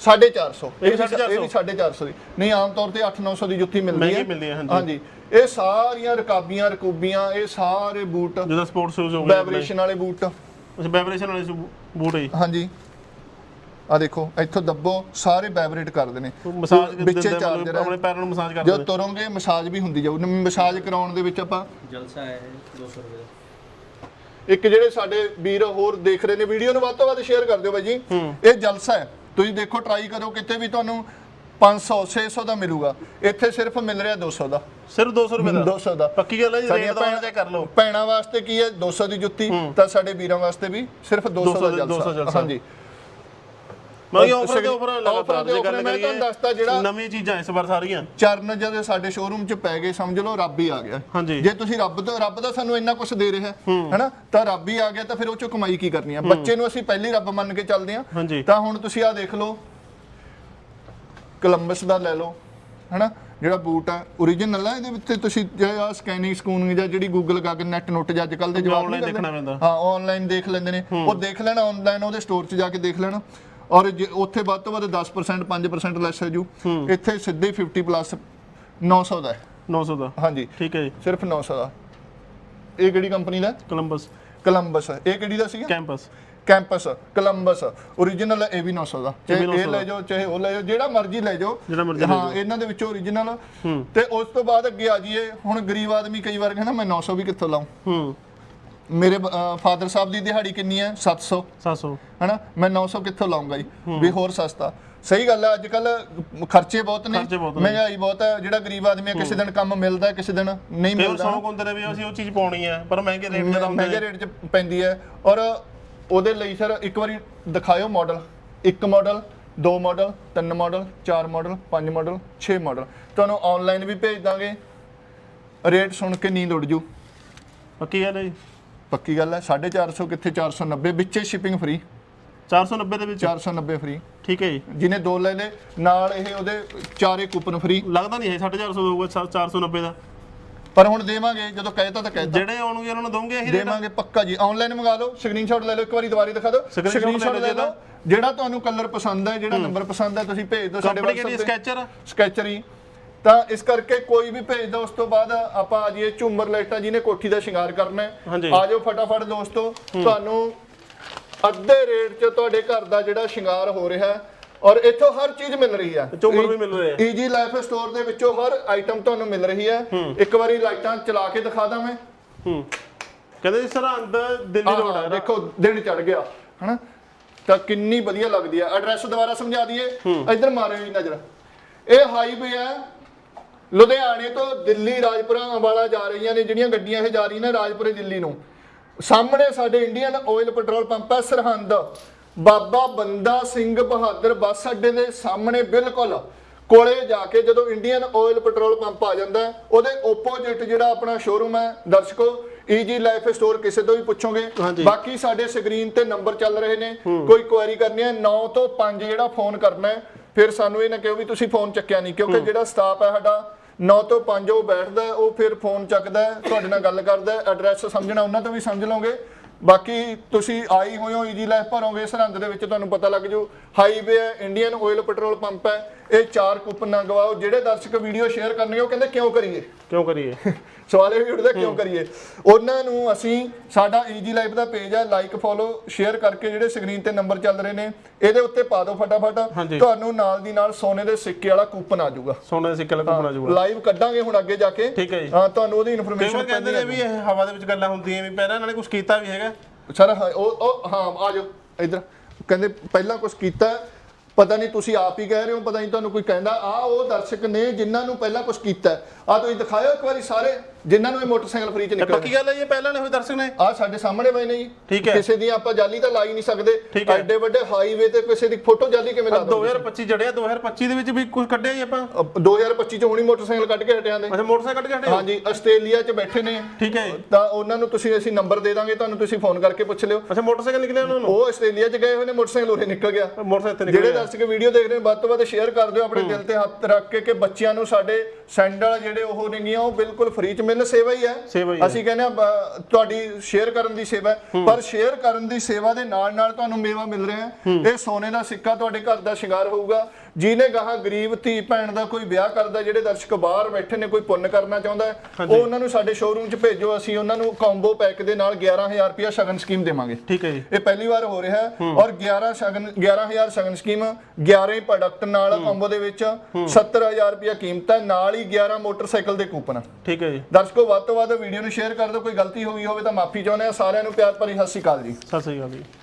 450 ਇਹ ਵੀ 450 ਇਹ ਵੀ ਨਹੀਂ ਆਮ ਤੌਰ ਤੇ 8-900 ਦੀ ਜੁੱਤੀ ਮਿਲਦੀ ਹੈ। ਹਾਂਜੀ। ਇਹ ਸਾਰੀਆਂ ਰਕਾਬੀਆਂ ਰਕੂਬੀਆਂ ਇਹ ਸਾਰੇ ਬੂਟ। ਜਿਹਦਾ ਸਪੋਰਟਸ ਸ਼ੂਜ਼ ਹੋ ਗਏ ਵਾਈਬ੍ਰੇਸ਼ਨ ਵਾਲੇ ਬੂਟ। ਅੱਛਾ ਵਾਈਬ੍ਰੇਸ਼ਨ ਵਾਲੇ ਬੂਟ ਹੈ ਹਾਂਜੀ। ਆ ਦੇਖੋ ਇੱਥੋਂ ਦੱਬੋ ਸਾਰੇ ਵਾਈਬ੍ਰੇਟ ਕਰਦੇ ਨੇ। ਮਸਾਜ ਵਿੱਚੇ ਚੱਲਦੇ ਆਪਣੇ ਪੈਰਾਂ ਨੂੰ ਮਸਾਜ ਕਰਦੇ ਜਦੋਂ ਤੁਰੋਂਗੇ ਮਸਾਜ ਵੀ ਹੁੰਦੀ ਜਾਊ। ਮਸਾਜ ਕਰਾਉਣ ਦੇ ਵਿੱਚ ਆਪਾਂ ਜਲਸਾ ਹੈ 200 ਰੁਪਏ ਇੱਕ ਜਿਹੜੇ ਸਾਡੇ ਵੀਰ ਹੋਰ ਦੇਖ ਰਹੇ ਨੇ ਵੀਡੀਓ ਨੂੰ ਵੱਧ ਤੋਂ ਵੱਧ ਸ਼ੇਅਰ ਕਰ ਦਿਓ ਬਾਈ ਜੀ। ਇਹ ਜਲਸਾ ਹੈ। ਤੁਸੀਂ ਦੇਖੋ ਟਰਾਈ ਕਰੋ ਕਿਤੇ ਵੀ ਤੁਹਾਨੂੰ 500 600 ਦਾ ਮਿਲੂਗਾ। ਇੱਥੇ ਸਿਰਫ ਮਿਲ ਰਿਹਾ 200 ਦਾ। ਸਿਰਫ 200 ਰੁਪਏ ਦਾ? 200 ਦਾ। ਪੱਕੀ ਗੱਲ ਹੈ ਜੀ ਰੇਟ ਭੈਣਾਂ- ਚੈੱਕ ਕਰ ਲਓ। ਭੈਣਾਂ ਵਾਸਤੇ ਕੀ ਹੈ? 200 ਦੀ ਜੁੱਤੀ ਤਾਂ ਸਾਡੇ ਵੀਰਾਂ ਵਾਸਤੇ ਵੀ ਸਿਰਫ 200 200 ਦਾ 200 ਜਲਸਾ। ਜਲਸਾ। ਹਾਂਜੀ। ਮੈਂ ਔਰ ਆਫਰ ਦੇ ਆਫਰ ਲਗਾਤਾਰ ਜੇ ਗੱਲ ਮੈਂ ਤੁਹਾਨੂੰ ਜਿਹੜਾ- ਨਵੀਂ ਚੀਜ਼ਾਂ ਇਸ ਵਾਰ ਸਾਰੀਆਂ। ਚਰਨ ਜਦੋਂ ਸਾਡੇ ਸ਼ੋਰੂਮ 'ਚ ਪੈ ਗਏ ਸਮਝ ਲਓ ਰੱਬ ਹੀ ਆ ਗਿਆ। ਜੇ ਤੁਸੀਂ ਰੱਬ ਤੋਂ ਰੱਬ ਦਾ ਸਾਨੂੰ ਇੰਨਾ ਕੁਝ ਦੇ ਰਿਹਾ। ਹੈਨਾ? ਤਾਂ ਰੱਬ ਹੀ ਆ ਗਿਆ ਤਾਂ ਫਿਰ ਉਹ 'ਚੋਂ ਕਮਾਈ ਕੀ ਕਰਨੀ ਆ? ਬੱਚੇ ਨੂੰ ਅਸੀਂ ਪਹਿਲੀ ਰੱਬ ਮੰਨ ਕੇ ਚੱਲਦੇ ਹਾਂਜੀ। ਤਾਂ ਹੁਣ ਤੁਸੀਂ ਆ ਦੇਖ ਲਓ। ਕੋਲੰਬਸ ਦਾ ਲੈ ਲਓ। ਹੈਨਾ? ਜਿਹੜਾ ਬੂਟ ਆ origignal ਆ ਇਹਦੇ ਵਿੱਚ ਤੁਸੀਂ ਜਿਹੜਾ ਸਕੈਨਿੰਗ ਸਕੂਨਿੰਗ ਜਾਂ ਜਿਹੜੀ ਗੂਗਲ ਕਰ ਕੇ ਨੈਟ ਨੋਟ ਜਾਂ ਅੱਜ ਕੱਲ ਦੇ ਜਵਾਬ ਨਹੀਂ ਦੇਖਣਾ। ਪੈਂਦਾ। ਹਾਂ ਆਨਲਾਈਨ ਦੇਖ ਲੈਂਦੇ ਨੇ। ਉਹ ਦੇਖ ਲੈਣਾ ਆਨਲਾਈਨ ਉਹਦੇ ਸਟੋਰ 'ਚ ਜਾ ਕੇ ਦੇਖ ਲੈਣਾ। ਔਰ ਜੇ ਉੱਥੇ ਵੱਧ ਤੋਂ ਵੱਧ 10% 5% ਲੈਸ ਹੈ ਜੂ। ਇੱਥੇ ਸਿੱਧੇ 50 ਪਲੱਸ 900 ਦਾ ਹੈ। 900 ਦਾ। ਹਾਂਜੀ। ਠੀਕ ਹੈ ਜੀ। ਸਿਰਫ 900 ਦਾ। ਇਹ ਕਿਹੜੀ ਕੰਪਨੀ ਦਾ? ਕੋਲੰਬਸ ਕੋਲੰਬਸ ਇਹ ਕਿਹੜੀ ਦਾ ਸੀਗਾ? ਕੈਂਪਸ ਕੈਂਪਸ ਕੋਲੰਬਸ origignal ਇਹ ਵੀ 900 ਦਾ। ਚਾਹੇ ਇਹ ਵੀ ਇਹ 900 ਲੈ ਜਾਓ ਚਾਹੇ ਉਹ ਲੈ ਜਾਓ ਜਿਹੜਾ ਮਰਜ਼ੀ ਲੈ ਜਾਓ। ਜਿਹੜਾ ਮਰਜ਼ੀ ਹਾਂ ਇਹਨਾਂ ਦੇ ਵਿੱਚੋਂ origignal ਤੇ ਉਸ ਤੋਂ ਬਾਅਦ ਅੱਗੇ ਆ ਜਾਈਏ। ਹੁਣ ਗਰੀਬ ਆਦਮੀ ਕਈ ਵਾਰ ਕਹਿੰਦਾ ਮੈਂ 900 ਵੀ ਕਿੱਥੋਂ ਲਾਉਂ ਹੂੰ। ਮੇਰੇ ਫਾਦਰ ਸਾਹਿਬ ਦੀ ਦਿਹਾੜੀ ਕਿੰਨੀ ਹੈ? 700 700 ਹਨਾ? ਮੈਂ 900 ਕਿੱਥੋਂ ਲਾਉਂਗਾ ਜੀ? ਵੀ ਹੋਰ ਸਸਤਾ। ਸਹੀ ਗੱਲ ਹੈ ਅੱਜ ਕੱਲ ਖਰਚੇ ਬਹੁਤ ਨੇ। ਮਹਿੰਗਾਈ ਬਹੁਤ ਹੈ। ਜਿਹੜਾ ਗਰੀਬ ਆਦਮੀ ਹੈ ਕਿਸੇ ਦਿਨ ਕੰਮ ਮਿਲਦਾ ਕਿਸੇ ਦਿਨ ਨਹੀਂ ਤੇ ਮਿਲਦਾ। ਸੌ ਹੁੰਦੇ ਨੇ ਵੀ ਅਸੀਂ ਉਹ ਚੀਜ਼ ਪਾਉਣੀ ਹੈ ਪਰ ਮਹਿੰਗੇ ਰੇਟ ਦੇ ਹੁੰਦੇ ਮਹਿੰਗੇ ਰੇਟ 'ਚ ਪੈਂਦੀ ਹੈ। ਔਰ ਉਹਦੇ ਲਈ ਸਰ ਇੱਕ ਵਾਰੀ ਦਿਖਾਇਓ ਮਾਡਲ ਇੱਕ ਮਾਡਲ ਦੋ ਮਾਡਲ ਤਿੰਨ ਮਾਡਲ ਚਾਰ ਮਾਡਲ ਪੰਜ ਮਾਡਲ 6 ਮਾਡਲ ਤੁਹਾਨੂੰ ਆਨਲਾਈਨ ਵੀ ਭੇਜ ਦਾਂਗੇ। ਰੇਟ ਸੁਣ ਕੇ ਨੀਂਦ ਉੱਡ ਜੂ। ਪੱਕੀ ਗੱਲ ਹੈ ਜੀ। ਪੱਕੀ ਗੱਲ ਹੈ 450 ਕਿੱਥੇ 490 ਵਿੱਚੇ ਸ਼ਿਪਿੰਗ ਫ੍ਰੀ 490 ਦੇ ਵਿੱਚ? 490 ਫ੍ਰੀ ਠੀਕ ਹੈ ਜੀ। ਜਿਹਨੇ ਦੋ ਲੈ ਲੇ ਨਾਲ ਇਹ ਉਹਦੇ ਚਾਰੇ ਕੂਪਨ ਫ੍ਰੀ ਲੱਗਦਾ ਨਹੀਂ ਹੈ 450 ਹੋਊਗਾ 490 ਦਾ। ਪਰ ਹੁਣ ਦੇਵਾਂਗੇ ਜਦੋਂ ਕਹਿਤਾ ਤਾਂ ਕਹਿਤਾ। ਜਿਹੜੇ ਆਉਣਗੇ ਉਹਨਾਂ ਨੂੰ ਇਹੀ ਰੇਟ ਦੇਵਾਂਗੇ ਪੱਕਾ ਜੀ। ਆਨਲਾਈਨ ਮੰਗਾ ਲਓ ਸਕਰੀਨਸ਼ਾਟ ਲੈ ਲਓ ਇੱਕ ਵਾਰੀ ਦੁਬਾਰਾ ਦਿਖਾ ਦਿਓ। Screenshot ਲੈ ਲਓ ਜਿਹੜਾ ਤੁਹਾਨੂੰ ਕਲਰ ਪਸੰਦ ਹੈ ਜਿਹੜਾ ਨੰਬਰ ਪਸੰਦ ਹੈ ਤੁਸੀਂ ਭੇਜ ਦਿਓ ਸਾਡੇ ਕੰਪਨੀ ਕਿਹੜੀ WhatsApp ਤੇ। ਸਕੈਚਰ ਸਕੈਚਰ ਹੀ। ਤਾਂ ਇਸ ਕਰਕੇ ਕੋਈ ਵੀ ਭੇਜ ਦਿਓ ਉਸ ਤੋਂ ਬਾਅਦ ਆਪਾਂ ਆ ਜਾਈਏ ਝੂਮਰ ਲਾਈਟਾਂ ਜਿਹਨੇ ਕੋਠੀ ਦਾ ਸ਼ਿੰਗਾਰ ਕਰਨਾ ਹੈ। ਆ ਜਾਓ ਫਟਾਫਟ ਦੋਸਤੋ ਤੁਹਾਨੂੰ ਅੱਧੇ ਰੇਟ 'ਚ ਤੁਹਾਡੇ ਘਰ ਦਾ ਜਿਹੜਾ ਸ਼ਿੰਗਾਰ ਹੋ ਰਿਹਾ ਹੈ ਔਰ ਇੱਥੋਂ ਹਰ ਚੀਜ਼ ਮਿਲ ਰਹੀ ਹੈ। ਝੂਮਰ ਵੀ ਮਿਲ ਰਹੇ ਆ। ਈਜੀ ਲਾਈਫ ਸਟੋਰ ਦੇ ਵਿੱਚੋਂ ਹਰ ਆਈਟਮ ਤੁਹਾਨੂੰ ਮਿਲ ਰਹੀ ਹੈ। ਇੱਕ ਵਾਰੀ ਲਾਈਟਾਂ ਚਲਾ ਕੇ ਦਿਖਾ ਦਾਂ ਮੈਂ। ਹੂੰ। ਕਹਿੰਦੇ ਜੀ ਸਰਹੰਦ ਦਿੱਲੀ ਰੋਡ ਹੈ ਦੇਖੋ ਦਿਨ ਚੜ ਗਿਆ ਹਨਾ? ਤਾਂ ਕਿੰਨੀ ਵਧੀਆ ਲੱਗਦੀ ਹੈ। ਐਡਰੈਸ ਦੁਬਾਰਾ ਸਮਝਾ ਦਈਏ। ਇੱਧਰ ਮਾਰਿਓ ਜੀ ਨਜ਼ਰ। ਇਹ ਹਾਈਵੇ ਹੈ ਲੁਧਿਆਣੇ ਤੋਂ ਦਿੱਲੀ ਰਾਜਪੁਰਾ ਅੰਬਾਲਾ ਜਾ ਰਹੀਆਂ ਨੇ ਜਿਹੜੀਆਂ ਗੱਡੀਆਂ ਇਹ ਜਾ ਰਹੀਆਂ ਨੇ ਰਾਜਪੁਰੇ ਦਿੱਲੀ ਨੂੰ। ਸਾਹਮਣੇ ਸਾਡੇ ਇੰਡੀਅਨ ਆਇਲ ਪੈਟਰੋਲ ਪੰਪ ਹੈ ਸਰਹੰਦ। ਬਾਬਾ ਬੰਦਾ ਸਿੰਘ ਬਹਾਦਰ ਬੱਸ ਅੱਡੇ ਦੇ ਸਾਹਮਣੇ ਬਿਲਕੁਲ ਕੋਲੇ ਜਾ ਕੇ ਜਦੋਂ ਇੰਡੀਅਨ ਆਇਲ ਪੈਟਰੋਲ ਪੰਪ ਆ ਜਾਂਦਾ ਉਹਦੇ ਓਪੋਜਿਟ ਜਿਹੜਾ ਆਪਣਾ ਸ਼ੋਰੂਮ ਹੈ ਦਰਸ਼ਕੋ ਈਜੀ ਲਾਈਫ ਸਟੋਰ ਕਿਸੇ ਤੋਂ ਵੀ ਪੁੱਛੋਗੇ। ਬਾਕੀ ਸਾਡੇ ਸਕਰੀਨ ਤੇ ਨੰਬਰ ਚੱਲ ਰਹੇ ਨੇ। ਕੋਈ ਕੁਐਰੀ ਕਰਨੀ ਹੈ 9 ਤੋਂ 5 ਜਿਹੜਾ ਫੋਨ ਕਰਨਾ ਹੈ ਫਿਰ ਸਾਨੂੰ ਇਹ ਨਾ ਕਿਹੋ ਵੀ ਤੁਸੀਂ ਫੋਨ ਚੱਕਿਆ ਨਹੀਂ ਕਿਉਂਕਿ ਜਿਹੜਾ ਸਟਾਫ ਹੈ ਸਾਡਾ 9 ਤੋਂ 5 ਉਹ ਬੈਠਦਾ ਹੈ, ਉਹ ਫਿਰ ਫੋਨ ਚੱਕਦਾ ਹੈ, ਤੁਹਾਡੇ ਨਾਲ ਗੱਲ ਕਰਦਾ ਐਡਰੈਸ ਸਮਝਣਾ ਉਹਨਾਂ ਤੋਂ ਵੀ ਸਮਝ ਲਓਗੇ। ਬਾਕੀ ਤੁਸੀਂ ਆਈ ਹੋਏ ਹੋ ਈਜੀ ਲਾਈਫ ਭਰੋਗੇ ਸਰਹੰਦ ਦੇ ਵਿੱਚ ਤੁਹਾਨੂੰ ਪਤਾ ਲੱਗ ਜੂ ਹਾਈਵੇ ਹੈ ਇੰਡੀਅਨ ਆਇਲ ਪੈਟਰੋਲ ਪੰਪ ਹੈ ਇਹ ਚਾਰ ਕੂਪਨ ਨਾ ਗਵਾਓ ਜਿਹੜੇ ਦਰਸ਼ਕ ਵੀਡੀਓ ਸ਼ੇਅਰ ਕਰਨਗੇ ਉਹ ਕਹਿੰਦੇ ਕਿਉਂ ਕਰੀਏ? ਕਿਉਂ ਕਰੀਏ? ਸਵਾਲ ਇਹ ਵੀ ਉੱਠਦਾ ਕਿਉਂ ਕਰੀਏ? ਉਹਨਾਂ ਨੂੰ ਅਸੀਂ ਸਾਡਾ ਈਜੀ ਲਾਈਫ ਦਾ ਪੇਜ ਹੈ ਲਾਈਕ ਫੋਲੋ ਸ਼ੇਅਰ ਕਰਕੇ ਜਿਹੜੇ ਸਕਰੀਨ ਤੇ ਨੰਬਰ ਚੱਲ ਰਹੇ ਨੇ ਇਹਦੇ ਉੱਤੇ ਪਾ ਦਿਓ ਫਟਾਫਟ। ਤੁਹਾਨੂੰ ਨਾਲ ਦੀ ਨਾਲ ਸੋਨੇ ਦੇ ਸਿੱਕੇ ਵਾਲਾ ਕੂਪਨ ਆ ਜਾਊਗਾ। ਸੋਨੇ ਦੇ ਸਿੱਕੇ ਵਾਲਾ ਘੁੰਮਣਾ ਜੂਗਾ ਲਾਈਵ ਕੱਢਾਂਗੇ ਹੁਣ ਅੱਗੇ ਜਾ ਕੇ। ਠੀਕ ਹੈ ਜੀ। ਹਾਂ ਤੁਹਾਨੂੰ ਉਹਦੀ ਇਨਫੋਰਮੇਸ਼ਨ ਕਹਿੰਦੇ ਨੇ ਵੀ ਇਹ ਹਵਾ ਦੇ ਵਿੱਚ ਗੱਲਾਂ ਹੁੰਦੀਆਂ ਵੀ ਪਹਿਲਾਂ ਇਹਨਾਂ ਨੇ ਕੁਝ ਕੀਤਾ ਵੀ ਹੈਗਾ। ਸਰ ਹਾਂ, ਉਹ ਉਹ ਹਾਂ ਆ ਜਾਓ ਇਧਰ। ਕਹਿੰਦੇ ਪਹਿਲਾਂ ਕੁਝ ਕੀਤਾ ਪਤਾ ਨਹੀਂ ਤੁਸੀਂ ਆਪ ਹੀ ਕਹਿ ਰਹੇ ਹੋ ਪਤਾ ਨਹੀਂ ਤੁਹਾਨੂੰ ਕੋਈ ਕਹਿੰਦਾ ਆ ਉਹ ਦਰਸ਼ਕ ਨੇ ਜਿਨ੍ਹਾਂ ਨੂੰ ਪਹਿਲਾਂ ਕੁਝ ਕੀਤਾ। ਆ ਤੁਸੀਂ ਦਿਖਾਇਓ ਇੱਕ ਵਾਰੀ ਸਾਰੇ। ਜਿਨ੍ਹਾਂ ਨੂੰ ਇਹ ਮੋਟਰਸਾਈਕਲ ਫ੍ਰੀ ਚ ਨਿਕਲੇ ਪੱਕੀ ਗੱਲ ਹੈ ਜੀ ਇਹ ਪਹਿਲਾਂ ਨੇ ਹੋਏ ਦਰਸ਼ਕ ਨੇ? ਆ ਸਾਡੇ ਸਾਹਮਣੇ ਪਏ ਨੇ ਜੀ। ਠੀਕ ਹੈ। ਕਿਸੇ ਦੀ ਆਪਾਂ ਜਾਲੀ ਤਾਂ ਲਾ ਹੀ ਨਹੀਂ ਸਕਦੇ। ਠੀਕ ਹੈ। ਐਡੇ ਵੱਡੇ ਹਾਈਵੇ ਤੇ ਕਿਸੇ ਦੀ ਫੋਟੋ ਜਾਲੀ ਕਿਵੇਂ ਲਾ ਦੋ 2025 ਜੜਿਆ 2025 ਦੇ ਵਿੱਚ ਵੀ ਕੁਝ ਕੱਢਿਆ ਜੀ ਆਪਾਂ? 2025 ਚ ਹੁਣੀ ਮੋਟਰਸਾਈਕਲ ਕੱਢ ਕੇ ਹਟਿਆਂ ਦੇ ਅੱਛਾ ਮੋਟਰਸਾਈਕਲ ਕੱਢ ਕੇ ਹਟੇ ਹੋ? ਹਾਂਜੀ ਆਸਟ੍ਰੇਲੀਆ ਚ ਬੈਠੇ ਨੇ। ਠੀਕ ਹੈ ਜੀ। ਤਾਂ ਉਹਨਾਂ ਨੂੰ ਤੁਸੀਂ ਅਸੀਂ ਨੰਬਰ ਦੇ ਦਾਂਗੇ ਤੁਹਾਨੂੰ ਤੁਸੀਂ ਫੋਨ ਕਰਕੇ ਪੁੱਛ ਲਿਓ। ਅੱਛਾ ਮੋਟਰਸਾਈਕਲ ਨਿਕਲਿਆ ਉਹਨਾਂ ਨੂੰ? ਉਹ ਆਸਟ੍ਰੇਲੀਆ ਚ ਗਏ ਹੋਏ ਨੇ ਮੋਟਰਸਾਈਕਲ ਉਰੇ ਨਿਕਲ ਗਿਆ। ਮੋਟਰਸਾਈਕਲ ਤੇ ਜਿਹੜੇ ਨਿਕਲਿਆ ਦਰਸ਼ਕ ਵੀਡੀਓ ਦੇਖ ਰਹੇ ਨੇ ਵੱਧ ਤੋਂ ਵੱਧ ਸ਼ੇਅਰ ਕਰ ਦਿਓ ਆਪਣੇ ਦਿਲ ਤੇ ਹੱਥ ਰੱਖ ਕੇ ਕਿ ਬੱਚਿਆਂ ਨੂੰ ਸਾਡੇ ਸੈਂਡਲ ਜਿਹੜੇ ਉਹ ਨੇਗੀਆਂ ਉਹ ਬਿਲਕੁਲ ਫ੍ਰੀ ਚ ਮਿਲਣ ਸੇਵਾ ਹੀ ਹੈ। ਸੇਵਾ ਹੀ ਹੈ। ਅਸੀਂ ਕਹਿੰਦੇ ਆ ਬ- ਤੁਹਾਡੀ ਸ਼ੇਅਰ ਕਰਨ ਦੀ ਸੇਵਾ ਹੈ। ਪਰ ਸ਼ੇਅਰ ਕਰਨ ਦੀ ਸੇਵਾ ਦੇ ਨਾਲ ਨਾਲ ਤੁਹਾਨੂੰ ਮੇਵਾ ਮਿਲ ਰਿਹਾ ਹੈ। ਇਹ ਸੋਨੇ ਦਾ ਸਿੱਕਾ ਤੁਹਾਡੇ ਘਰ ਦਾ ਸ਼ਿੰਗਾਰ ਹੋਊਗਾ। ਜਿਹਨੇ ਗਾਹਾਂ ਗਰੀਬ ਧੀ ਭੈਣ ਦਾ ਕੋਈ ਵਿਆਹ ਕਰਦਾ ਜਿਹੜੇ ਦਰਸ਼ਕ ਬਾਹਰ ਬੈਠੇ ਨੇ ਕੋਈ ਪੁੰਨ ਕਰਨਾ ਚਾਹੁੰਦਾ ਉਹ ਉਹਨਾਂ ਨੂੰ ਸਾਡੇ ਸ਼ੋਰੂਮ 'ਚ ਭੇਜੋ ਅਸੀਂ ਉਹਨਾਂ ਨੂੰ ਕੰਬੋ ਪੈਕ ਦੇ ਨਾਲ 11000 ਰੁਪਇਆ ਸ਼ਗਨ ਸਕੀਮ ਦੇਵਾਂਗੇ। ਠੀਕ ਹੈ ਜੀ। ਇਹ ਪਹਿਲੀ ਵਾਰ ਹੋ ਰਿਹਾ ਹੈ ਔਰ 11 ਸ਼ਗਨ 11000 ਸ਼ਗਨ ਸਕੀਮ 11 ਹੀ ਪ੍ਰੋਡਕਟ ਨਾਲ ਕੰਬੋ ਦੇ ਵਿੱਚ 70000 ਰੁਪਇਆ ਕੀਮਤ ਹੈ ਨਾਲ ਹੀ 11 ਮੋਟਰਸਾਈਕਲ ਦੇ ਕੂਪਨ ਠੀਕ ਹੈ ਜੀ। ਦਰਸ਼ਕੋ ਵੱਧ ਤੋਂ ਵੱਧ ਵੀਡੀਓ ਨੂੰ ਸ਼ੇਅਰ ਕਰ ਦਿਓ ਕੋਈ ਗਲਤੀ ਹੋ ਗਈ ਹੋਵੇ ਤਾਂ ਮਾਫੀ ਚਾਹੁੰਦੇ ਆ ਸਾਰਿਆਂ ਨੂੰ ਪਿਆਰ ਭਰੀ ਸਤਿ ਸ਼੍ਰੀ ਅਕਾਲ ਜੀ। ਸਤਿ ਸ੍ਰੀ ਅਕਾਲ ਜੀ।